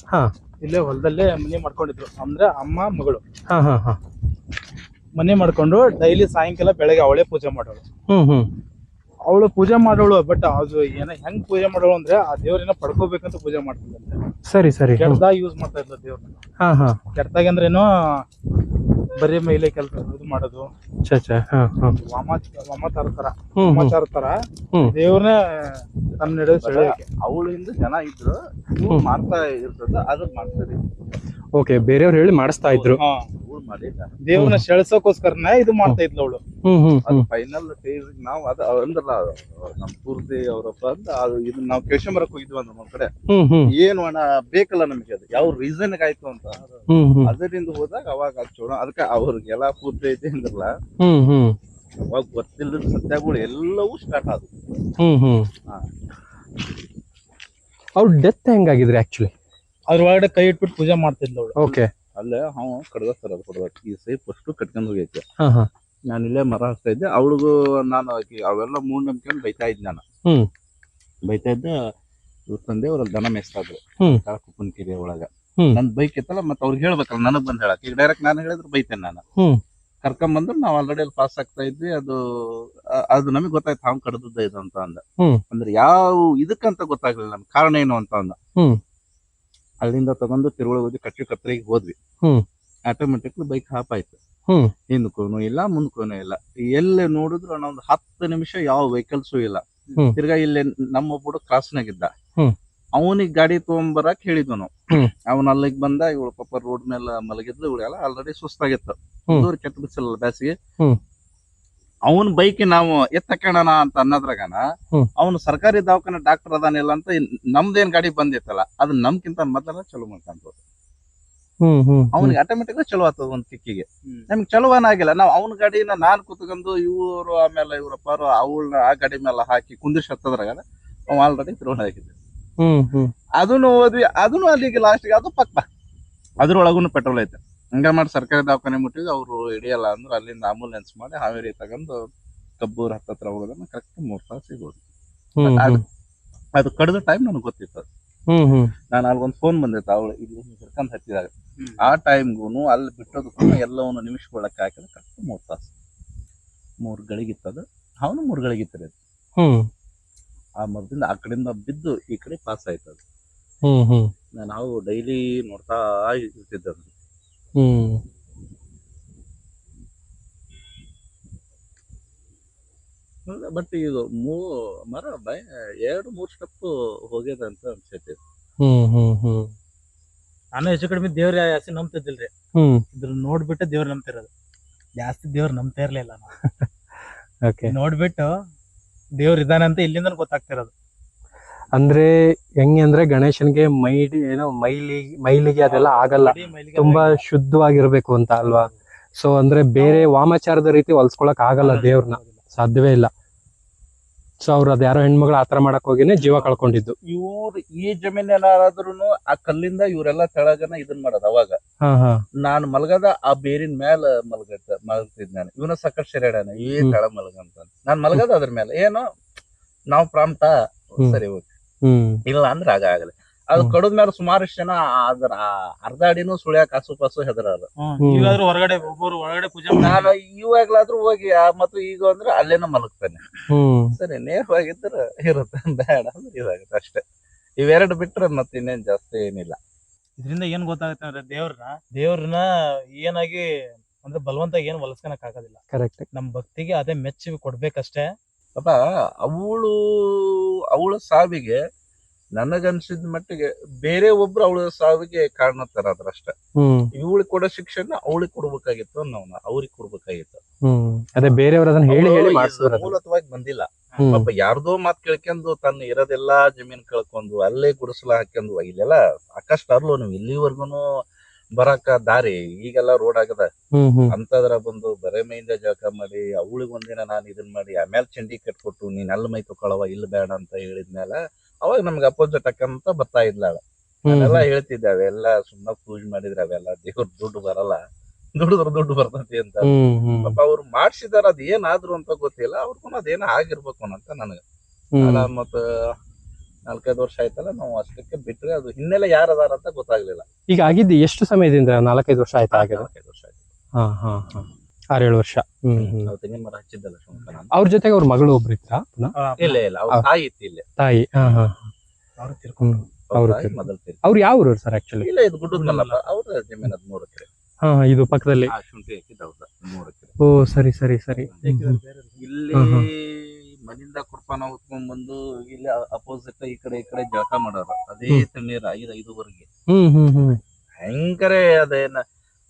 ಹಾ. ಇಲ್ಲೇ ಹೊಲದಲ್ಲೇ ಮನೆ ಮಾಡ್ಕೊಂಡಿದ್ರು. ಅಂದ್ರೆ ಅಮ್ಮ ಮಗಳು. ಹಾ ಹಾ ಹಾ. ಮನೆ ಮಾಡ್ಕೊಂಡು ಡೈಲಿ ಸಾಯಂಕಾಲ ಬೆಳಗ್ಗೆ ಅವಳೇ ಪೂಜೆ ಮಾಡೋಳು. ಹ್ಮ್ ಹ್ಮ್. ಅವಳು ಪೂಜೆ ಮಾಡೋಳು ಬಟ್ ಅದು ಏನ ಹೆಂಗ್ ಪೂಜೆ ಮಾಡೋಳು ಅಂದ್ರೆ ಆ ದೇವ್ರನ್ನ ಪಡ್ಕೋಬೇಕಂತ ಪೂಜೆ ಮಾಡ್ತಿದ್ದಂತೆ ಸರಿ ಸರಿ. ಕೆಟ್ಟದಾಗ ಯೂಸ್ ಮಾಡ್ತಾ ಇದ್ದ ದೇವ್ರ ಹಾ ಹಾ. ಕೆಟ್ಟದಾಗ ಅಂದ್ರೇನು ಬರೀ ಮೈಲೆ ಕೆಲಸ ಇದು ಮಾಡೋದು. ಛೆ ಛೆ ಹಾ ಹಾ. ವಾಮಾಚ ವಾಮಾಚಾರ ತರ. ಹ್ಮ್ ಹ್ಮ್. ವಾಮಾಚಾರ ತರ. ಹ್ಮ್. ದೇವ್ರನ್ನ ತನ್ನ ನಡುವೆ ಸೆಳೆಯೋಕೆ. ಅವಳಿಂದ ಜನ ಇದ್ರು ಇವ್ರು ಮಾಡ್ತಾ ಇರ್ತದ ಅದ್ರ ಮಾಡ್ತಾರೆ ಓಕೆ ಬೇರೆಯವ್ರು ಹೇಳಿ ಮಾಡಿಸ್ತಾ ಇದ್ರು. ಹಾ. ಮಾಡಿಲ್ಲ ದೇವ್ರನ್ನ ಸೆಳ್ಸೋಕೋಸ್ಕರನೇ ಇದು ಮಾಡ್ತಾ ಇದ್ಲು ಅವಳು. ಅದು ಫೈನಲ್ ಸ್ಟೇಜ್ ನಾವು ಅದ ಅಂದ್ರಲ್ಲ ನಮ್ ಪೂರ್ತಿ ಅವರಪ್ಪ ಅಂತ ಅದು ಇದನ್ನ ನಾವು ಕೇಳ್ಕೊಂಬರಕ್ ಹೋಗಿದ್ವಿ ಅಂದ್ರ ನಮ್ ಕಡೆ. ಏನು ಅಣ್ಣ ಬೇಕಲ್ಲ ನಮಗೆ ಅದು. ಯಾವ ರೀಸನ್ ಆಯ್ತು ಅಂತ. ಅದರಿಂದ ಹೋದಾಗ ಅವಾಗ ಹಚ್ಚೋಣ ಅದಕ್ಕೆ ಅವ್ರಿಗೆಲ್ಲ ಪೂರ್ತಿ ಐತಿ ಅಂದ್ರಲ್ಲ ಅವಾಗ ಗೊತ್ತಿಲ್ಲ ಸತ್ಯಗಳು ಎಲ್ಲವೂ ಸ್ಟಾರ್ಟ್ ಆದವು. ಅವ್ರ ಡೆತ್ ಹೆಂಗಾಗಿದ್ರಿ ಆಕ್ಚುಲಿ ಅದ್ರ ಒಳಗಡೆ ಕೈ ಇಟ್ಬಿಟ್ಟು ಪೂಜೆ ಮಾಡ್ತಿದ್ಲು ಅವಳು. ಓಕೆ ಅಲ್ಲೇ ಅವ ಸರ್ ಅದು ಕೊಡ್ಬೇಕು ಈ ಸೈ ಫಸ್ಟ್ ಕಟ್ಕೊಂಡ್ ಹೋಗೈತಿ ಹಾ ಹಾ. ನಾನು ಇಲ್ಲೇ ಮರ ಹಾಕ್ತಾ ಇದ್ದೆ. ಅವಳಿಗೂ ನಾನು ಆಕಿ ಅವೆಲ್ಲ ಮೂಢನಂಬಿಕೆ ಬೈತಾ ಇದ್ದೆ ನಾನು. ಹ್ಮ್. ಬೈತಾ ಇದ್ದೆ ಇವ್ರ ತಂದೆ ಅವ್ರ ದನ ಮೇಸ್ತಾದ್ರು ಕುಪ್ಪನ್ ಹ್ಮ್. ಕುಪ್ಪನಕೆರೆ ಒಳಗ. ಹ್ಮ್. ನನ್ ಬೈಕ್ ಇತ್ತಲ್ಲ ಮತ್ತೆ ಅವ್ರಿಗೆ ಹೇಳ್ಬೇಕಲ್ಲ ನನಗ್ ಬಂದ್ ಹೇಳಕ್. ಈಗ ಡೈರೆಕ್ಟ್ ನಾನು ಹೇಳಿದ್ರು ಬೈತೇನೆ ನಾನು. ಹ್ಮ್. ಕರ್ಕೊಂಡ್ ಬಂದ್ರು ನಾವ್ ಆಲ್ರೆಡಿ ಅಲ್ಲಿ ಪಾಸ್ ಆಗ್ತಾ ಇದ್ವಿ. ಅದು ಅದು ನಮಗ್ ಗೊತ್ತಾಯ್ತು ಹಾವ್ ಕಡ್ದದ್ದ ಇದು ಅಂತ ಅಂದ. ಹ್ಮ್. ಅಂದ್ರೆ ಯಾವ ಇದಕ್ಕಂತ ಗೊತ್ತಾಗ್ಲಿಲ್ಲ ನಮ್ ಕಾರಣ ಏನು ಅಂತ ಅಂದ. ಹ್ಮ್. ಅಲ್ಲಿಂದ ತಗೊಂಡು ತಿರುವಳಿ ಹೋಗಿ ಕಟ್ಟಿ ಕತ್ರಿಗೆ ಹೋದ್ವಿ ಹ್ಮ್. ಆಟೋಮೆಟಿಕ್ಲಿ ಬೈಕ್ ಹಾಪ್ ಆಯ್ತು ಹ್ಮ್. ಹಿಂದಕ್ಕೂನು ಇಲ್ಲ ಮುಂದ್ಕೋನು ಇಲ್ಲ ಎಲ್ಲಿ ನೋಡಿದ್ರು ಒಂದು ಹತ್ತು ನಿಮಿಷ ಯಾವ ವೆಹಿಕಲ್ಸು ಇಲ್ಲ ಹ್ಮ್. ತಿರ್ಗಾ ಇಲ್ಲಿ ನಮ್ಮೊಬ್ಬಡು ಕ್ರಾಸ್ನಾಗಿದ್ದ ಹ್ಮ್. ಅವನಿಗೆ ಗಾಡಿ ತಗೊಂಬರಕ್ ಹೇಳಿದ್ವು ನಾವು. ಅವನ್ ಅಲ್ಲಿಗೆ ಬಂದ ಇವಳು ಪಾಪ ರೋಡ್ ಮೇಲೆ ಮಲಗಿದ್ಲು ಇವಳೆಲ್ಲ ಆಲ್ರೆಡಿ ಸುಸ್ತಾಗಿತ್ತು ಹ್ಮ್. ದೂರ ಕೆಟ್ಟ ಬಿಸಿಲ್ಲ ಬ್ಯಾಸಿಗೆ ಹ್ಮ್. ಅವನ್ ಬೈಕ್ ನಾವು ಎತ್ತಕಣ ಅಂತ ಅನ್ನೋದ್ರಾಗನ ಹ್ಮ್. ಅವನು ಸರ್ಕಾರಿ ದವಾಖಾನೆ ಡಾಕ್ಟರ್ ಅದಾನಿಲ್ಲ ಅಂತ ಇನ್- ನಮ್ದೇನ್ ಗಾಡಿ ಬಂದಿತ್ತಲ್ಲ ಅದು ನಮ್ಕಿಂತ ಮೊದಲ ಚಲೋ ಹ್ಮ್ ಹ್ಮ್ ಅವ್ನಿಗೆ ಆಟೋಮೆಟಿಕ್ ಚಲೋ ಆಗ್ತದ ಒಂದ್ ಕಿಕ್ಕಿಗೆ. ನಮ್ಗೆ ಚಲೋವನ ಆಗಿಲ್ಲ ನಾವು ಅವನ ಗಾಡಿನ ನಾನ್ ಕುತ್ಕೊಂಡು ಇವರು ಆಮೇಲೆ ಇವರಪ್ಪ ಅವಳನ್ನ ಆ ಗಾಡಿ ಮೇಲೆ ಹಾಕಿ ಕುಂದಿರ್ಸಿ ಹತ್ತದ್ರಾಗ ಅವ್ ಆಲ್ರೆಡಿ ತಿರುವಣ ಆಗಿದ್ದೆ ಹ್ಮ್ ಹ್ಮ್. ಅದನ್ನು ಓದ್ವಿ ಅದನ್ನು ಅಲ್ಲಿಗೆ ಲಾಸ್ಟ್ಗೆ ಅದು ಪಕ್ಕ. ಅದ್ರೊಳಗೂ ಪೆಟ್ರೋಲ್ ಐತೆ. ಹಂಗ ಮಾಡಿ ಸರ್ಕಾರಿ ದವಾಖಾನೆ ಮುಟ್ಟಿದ್ರೆ ಅವರು ಹಿಡಿಯಲ್ಲ ಅಂದ್ರೆ ಅಲ್ಲಿಂದ ಆಂಬುಲೆನ್ಸ್ ಮಾಡಿ ಹಾವೇರಿ ತಗೊಂಡು ಕಬ್ಬೂರ್ ಹತ್ತತ್ರ ಹೋಗೋದನ್ನ ಕರೆಕ್ಟ್ ಮೂರ್ ತಾಸು ಸಿಗೋದು. ಅದು- ಅದು ಕಡ್ದ ಟೈಮ್ ನನಗೆ ಗೊತ್ತಿತ್ತು. ನಾನು ಅಲ್ಗೊಂದು ಒಂದು ಫೋನ್ ಬಂದಿತ್ತು ಅವಳು ಇಲ್ಲಿ ಹಿಡ್ಕೊಂಡ್ ಹತ್ತಿದಾಗ. ಆ ಟೈಮ್ಗೂನು ಅಲ್ಲಿ ಬಿಟ್ಟೋದಕ್ಕೂ ಎಲ್ಲವನ್ನು ನಿಮಿಷಗಳಕ್ಕೆ ಹಾಕಿದ್ರೆ ಕರೆಕ್ಟ್ ಮೂರ್ ತಾಸು. ಮೂರ್ ಗಳಿಗಿತ್ತದು. ಅವನು ಮೂರ್ ಗಳಿಗಿತ್ತರಿ. ಅದು ಆ ಮರದಿಂದ ಆ ಕಡೆಯಿಂದ ಬಿದ್ದು ಈ ಕಡೆ ಪಾಸ್ ಆಯ್ತದ. ನಾವು ಡೈಲಿ ನೋಡ್ತಾ ಇರ್ತಿದ್ದೆ ಹ್ಮ್. ಬಟ್ ಇದು ಮೂ ಮರ ಬೈ ಎರಡು ಮೂರು ಸ್ಟೆಪ್ ಹೋಗ್ಯದ ಅಂತ ಅನ್ಸೈತಿ. ಹ್ಮ್ ಹ್ಮ್ ಹ್ಮ್. ನಾನು ಹೆಚ್ಚು ಕಡಿಮೆ ದೇವ್ರ ಜಾಸ್ತಿ ನಂಬ್ತಿದ್ದಿಲ್ರಿ. ಹ್ಮ್. ಇದ್ರ ನೋಡ್ಬಿಟ್ಟು ದೇವ್ರ ನಂಬ್ತಿರೋದು. ಜಾಸ್ತಿ ದೇವ್ರ ನಂಬ್ತಾ ಇರ್ಲಿಲ್ಲ ನಾನು. ಓಕೆ ನೋಡ್ಬಿಟ್ಟು ದೇವ್ರ ಇದಾನೆ ಅಂತ ಇಲ್ಲಿಂದ ಗೊತ್ತಾಗ್ತಿರೋದು. ಅಂದ್ರೆ ಹೆಂಗೆ ಅಂದ್ರೆ ಗಣೇಶನ್ಗೆ ಮೈಡಿ ಏನೋ ಮೈಲಿ ಮೈಲಿಗೆ ಅದೆಲ್ಲ ಆಗಲ್ಲ. ಮೈಲಿಗೆ ತುಂಬಾ ಶುದ್ಧವಾಗಿರ್ಬೇಕು ಅಂತ ಅಲ್ವಾ? ಸೊ ಅಂದ್ರೆ ಬೇರೆ ವಾಮಾಚಾರದ ರೀತಿ ಹೊಲ್ಸ್ಕೊಳಕ್ ಆಗಲ್ಲ ದೇವ್ರನ್ನ. ಸಾಧ್ಯವೇ ಇಲ್ಲ. ಸೊ ಅವ್ರು ಅದ್ ಯಾರೋ ಹೆಣ್ಮಗಳು ಆತರ ಮಾಡಕ್ ಹೋಗಿನೇ ಜೀವ ಕಳ್ಕೊಂಡಿದ್ದು. ಇವ್ರು ಈ ಜಮೀನ್ ಏನಾದ್ರೂ ಆ ಕಲ್ಲಿಂದ ಇವರೆಲ್ಲ ತೆಳಗನ ಇದನ್ ಮಾಡೋದು ಅವಾಗ. ನಾನು ಮಲಗದ ಆ ಬೇರಿನ ಮೇಲೆ ಮಲಗತ್ತ ಮಲಗ್ತಿದ್ ನಾನು. ಇವನ ಸಕ್ಕರ್ ಶರೇಡಾನ ಈ ತಳ ತೆಳ ಮಲಗಂತ ನಾನ್ ಮಲಗದ ಅದ್ರ ಮೇಲೆ ಏನೋ ನಾವು ಪ್ರಾಂತ ಸರಿ ಓಕೆ. ಇಲ್ಲ ಅಂದ್ರೆ ಆಗ ಆಗಲ್ಲ. ಅದು. ಕಡದ ಮೇಲೆ ಸುಮಾರಷ್ಟು ಜನ ಅದ್ರ ಅರ್ಧ ಅಡಿನೂ ಸುಳ್ಯಾಕ ಆಸು ಪಾಸು ಹೆದರಾರ. ಹೊರಗಡೆ ಒಬ್ಬರು ಹೊರಗಡೆ ಪೂಜೆ ನಾನು ಇವಾಗ್ಲಾದ್ರೂ ಹೋಗಿ ಆ ಮತ್ತು ಈಗ ಅಂದ್ರೆ ಅಲ್ಲೇನ ಮಲಗ್ತಾನೆ. ಹ್ಮ್. ಸರಿ ನೇರವಾಗಿದ್ರ ಇರುತ್ತೆ. ಬೇಡ ಅಂದ್ರೆ ಇದಾಗುತ್ತೆ ಅಷ್ಟೇ. ಇವೆರಡು ಬಿಟ್ರೆ ಮತ್ತೆ ಇನ್ನೇನ್ ಜಾಸ್ತಿ ಏನಿಲ್ಲ. ಇದರಿಂದ ಏನ್ ಗೊತ್ತಾಗುತ್ತೆ ಅಂದ್ರೆ ದೇವ್ರನ್ನ ದೇವ್ರನ್ನ ಏನಾಗಿ ಅಂದ್ರೆ ಬಲವಂತ ಏನ್ ಹೊಲಸ್ಕೊಳಕ್ ಆಗೋದಿಲ್ಲ. ಕರೆಕ್ಟ್ ನಮ್ ಭಕ್ತಿಗೆ ಅದೇ ಮೆಚ್ಚಿ ಕೊಡ್ಬೇಕಷ್ಟೇ. ಪಾಪ ಅವಳು ಅವಳ ಸಾವಿಗೆ ನನಗನ್ಸಿದ ಮಟ್ಟಿಗೆ ಬೇರೆ ಒಬ್ರು ಅವಳ ಸಾವಿಗೆ ಕಾರಣತ್ತಾರ ಅದ್ರಷ್ಟೇ ಹ್ಮ್. ಇವಳಿಗೆ ಕೊಡೋ ಶಿಕ್ಷಣ ಅವಳಿಗೆ ಕೊಡ್ಬೇಕಾಗಿತ್ತು ಅನ್ನೋನ ಅವ್ರಿಗೆ ಕೊಡ್ಬೇಕಾಗಿತ್ತು. ಅದೇ ಬೇರೆಯವರು ಅದನ್ನ ಹೇಳಿ ಹೇಳಿ ಮೂಲತವಾಗಿ ಬಂದಿಲ್ಲ. ಪಾಪ ಯಾರ್ದೋ ಮಾತ್ ಕೇಳ್ಕೊಂಡು ತನ್ನ ಇರೋದೆಲ್ಲಾ ಜಮೀನ್ ಕಳ್ಕೊಂಡು ಅಲ್ಲೇ ಗುಡಿಸಲ ಹಾಕೊಂಡು ಇಲ್ಲೆಲ್ಲ ಸಾಕಷ್ಟು ಅರ್ಲು ನೀವು ಇಲ್ಲಿವರ್ಗುನು ಬರಾಕ ದಾರಿ ಈಗೆಲ್ಲ ರೋಡ್ ಆಗದ. ಹ್ಮ್ ಹ್ಮ್. ಅಂತದ್ರ ಬಂದು ಬರೇ ಮೈಯಿಂದ ಜಳಕ ಮಾಡಿ ಅವಳಿಗೆ ಒಂದಿನ ನಾನು ಇದನ್ ಮಾಡಿ ಆಮೇಲೆ ಚಂಡಿ ಕಟ್ಕೊಟ್ಟು ನೀನ್ ಅಲ್ಲಿ ಮೈ ತಕೊಳವ ಇಲ್ಲಿ ಬೇಡ ಅಂತ ಹೇಳಿದ್ಮೇಲೆ ಅವಾಗ ನಮ್ಗೆ ಅಪೋಸಿಟ್ ಅಕ್ಕಂತ ಬರ್ತಾ ಇದ್ಲಾಳ ನಾನೆಲ್ಲ ಹೇಳ್ತಿದ್ದೆ ಅವೆಲ್ಲ ಸುಮ್ಮನೆ ಪೂಜೆ ಮಾಡಿದ್ರೆ ಅವೆಲ್ಲ ದೇವ್ರ ದುಡ್ಡು ಬರಲ್ಲ. ದುಡಿದ್ರ ದುಡ್ಡು ಬರ್ತೈತಿ ಅಂತ. ಹ್ಮ್ ಹ್ಮ್. ಪಾಪ ಅವ್ರು ಮಾಡ್ಸಿದಾರ ಅದ್ ಏನಾದ್ರು ಅಂತ ಗೊತ್ತಿಲ್ಲ ಅವ್ರಿಗೂ ಅದೇನ ಆಗಿರ್ಬೇಕು ಅಂತ ನನಗ. ಅಲ್ಲ ಮತ್ತ ನಾಲ್ಕೈದು ವರ್ಷ ಆಯ್ತಲ್ಲ ನಾವು ಅಷ್ಟಕ್ಕೆ ಬಿಟ್ರೆ ಅದು ಹಿನ್ನೆಲೆ ಯಾರು ಅದಾರ ಅಂತ ಗೊತ್ತಾಗ್ಲಿಲ್ಲ ಈಗ ಆಗಿದ್ದು ಎಷ್ಟು ಸಮಯದಿಂದ ನಾಲ್ಕೈದು ವರ್ಷ ಆಯ್ತಾ ಆಗಿದೆ ನಾಲ್ಕೈದು ವರ್ಷ ಆಯ್ತು ಹಾ ಹಾ ಹಾ ಆರೇಳು ವರ್ಷ ಹ್ಮ್ ಹ್ಮ್ ನಾವು ತೆಂಗಿನ ಮರ ಹಚ್ಚಿದ್ದಲ್ಲ ಶುಂಕ ನಾನು ಅವ್ರ ಜೊತೆಗೆ ಅವ್ರ ಮಗಳು ಒಬ್ರು ಇತ್ತ ಪುನಃ ಇಲ್ಲ ಇಲ್ಲ ಅವ್ರ ತಾಯಿ ಇತ್ತು ಇಲ್ಲ ತಾಯಿ ಹಾ ಹಾ ಅವ್ರು ತಿರ್ಕೊಂಡು ಹ್ಮ್ ಅವ್ರ ಅವ್ರು ತಾಯಿ ತಿರ್ಗಿ. ಮೊದಲು ತಿರ್ಗಿ. ಅವ್ರು ಯಾವ ಊರು ಸರ್ ಆಕ್ಚುಲಿ ಇಲ್ಲ ಇದು ಗುಡ್ಡದ ಮಲ್ಲಪ್ಪ ಅವ್ರ ಜಮೀನ್ ಅದ್ ಮೂರು ಎಕರೆ ಹಾ ಇದು ಪಕ್ಕದಲ್ಲಿ ಆ ಶುಂಠಿ ಹಾಕಿದ್ದು ಅವ್ರ ಮೂರು ಎಕರೆ ಓ ಸರಿ ಸರಿ ಸರಿ ಇಲ್ಲಿ ಹ್ಮ್ ಹ್ಮ್. ಮನಿಂದ ಕುರ್ಪಾನ ಹೊತ್ಕೊಂಡ್ ಬಂದು ಇಲ್ಲಿ ಅಪೋಸಿಟ್ ಈ ಕಡೆ ಈ ಕಡೆ ಜಳಕ ಮಾಡೋರು. ಅದೇ. ತಣ್ಣೀರ್ ಐದು ಐದುವರೆಗೆ. ಹ್ಮ್ ಹ್ಮ್ ಹ್ಮ್. ಭಯಂಕರ ಅದೇನ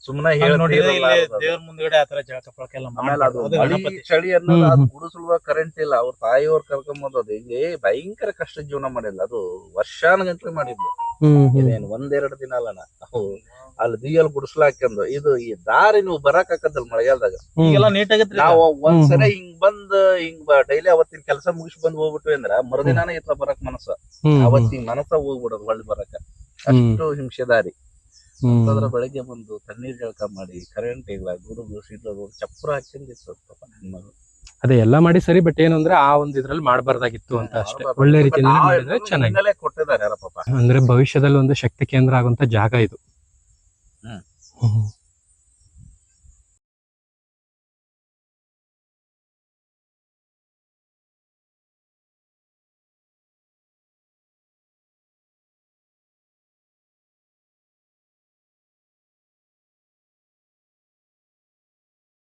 ಸುಮ್ಮನೆ ಹೇಳಿ ನೋಡಿದ್ರೆ ಇಲ್ಲಿ ದೇವ್ರ ಮುಂದ್ಗಡೆ ಆತರ ಜಳಕ ಪಳಕ ಎಲ್ಲ ಆಮೇಲೆ ಅದು. ಮಳಿ ಗಣಪತಿ. ಚಳಿ ಅನ್ನೋದು ಅದು. ಗುಡಿಸಲ್ವ ಕರೆಂಟ್ ಇಲ್ಲ. ಅವ್ರ ತಾಯಿಯವ್ರ ಕರ್ಕೊಂಡ್ ಬಂದದ್ದು. ಇಲ್ಲಿ ಭಯಂಕರ ಕಷ್ಟ ಜೀವನ ಮಾಡಿಲ್ಲ ಅದು ವರ್ಷಾನುಗಂಟ್ಲೆ ಮಾಡಿದ್ಲು. ಹ್ಮ್ ಹ್ಮ್. ಇದೇನು ಒಂದೆರಡು ದಿನ ಅಲ್ಲಣ್ಣ? ಅವು ಅಲ್ಲಿ ದಿಯಲ್ ಗುಡಿಸ್ಲ ಹಾಕ್ಯಂದು ಇದು ಈ ದಾರಿ ನೀವು ಬರಕ್ ಹಾಕದಲ್ ಮಳೆಗಾಲದಾಗ. ಈಗೆಲ್ಲ ನೀಟ್ ಆಗೈತ್ರಿ ನಾವು ಒಂದ್ಸರಿ. ಹಿಂಗ್ ಬಂದ್ ಹಿಂಗ್ ಡೈಲಿ ಅವತ್ತಿನ ಕೆಲಸ ಮುಗಿಸಿ ಬಂದ್ ಹೋಗ್ಬಿಟ್ವಿ ಅಂದ್ರ ಮರುದಿನಾನೇ ಇತ್ತ ಬರಕ್ ಮನಸ್ಸ. ಅವತ್ತಿನ ಮನಸ್ಸ ಹೋಗ್ಬಿಡೋದು ಹೊಳ್ಳಿ ಬರಕ. ಅಷ್ಟು ಹಿಂಸೆ ದಾರಿ. ಅಂತಂದ್ರ ಅದ್ರ ಬೆಳಗ್ಗೆ ಬಂದು ತಣ್ಣೀರ್ ಜಳಕ ಮಾಡಿ ಕರೆಂಟ್ ಇಲ್ಲ ಗುಡುಗು ಸಿಡ್ಲು ಚಪ್ರ ಹಾಕಿಂದಿತ್ತು ಪಾಪ ಹೆಣ್ಮಗಳು. ಅದೇ ಎಲ್ಲ ಮಾಡಿ ಸರಿ ಬಟ್ ಏನಂದ್ರೆ ಅಂದ್ರೆ ಆ ಒಂದ್ ಇದ್ರಲ್ಲಿ ಮಾಡಬಾರ್ದಾಗಿತ್ತು ಅಂತ ಅಷ್ಟೇ. ಒಳ್ಳೆ ರೀತಿಯಲ್ಲಿ ರೀತಿಯಿಂದ ಮಾಡಿದ್ರೆ ಚೆನ್ನಾಗಿ ಕೊಟ್ಟಿದ್ದಾರೆ ಯಾರ ಪಾಪ. ಅಂದ್ರೆ ಭವಿಷ್ಯದಲ್ಲಿ ಒಂದು ಶಕ್ತಿ ಕೇಂದ್ರ ಆಗುವಂತ ಜಾಗ ಇದು. ಹ್ಮ್. ಹ್ಮ್.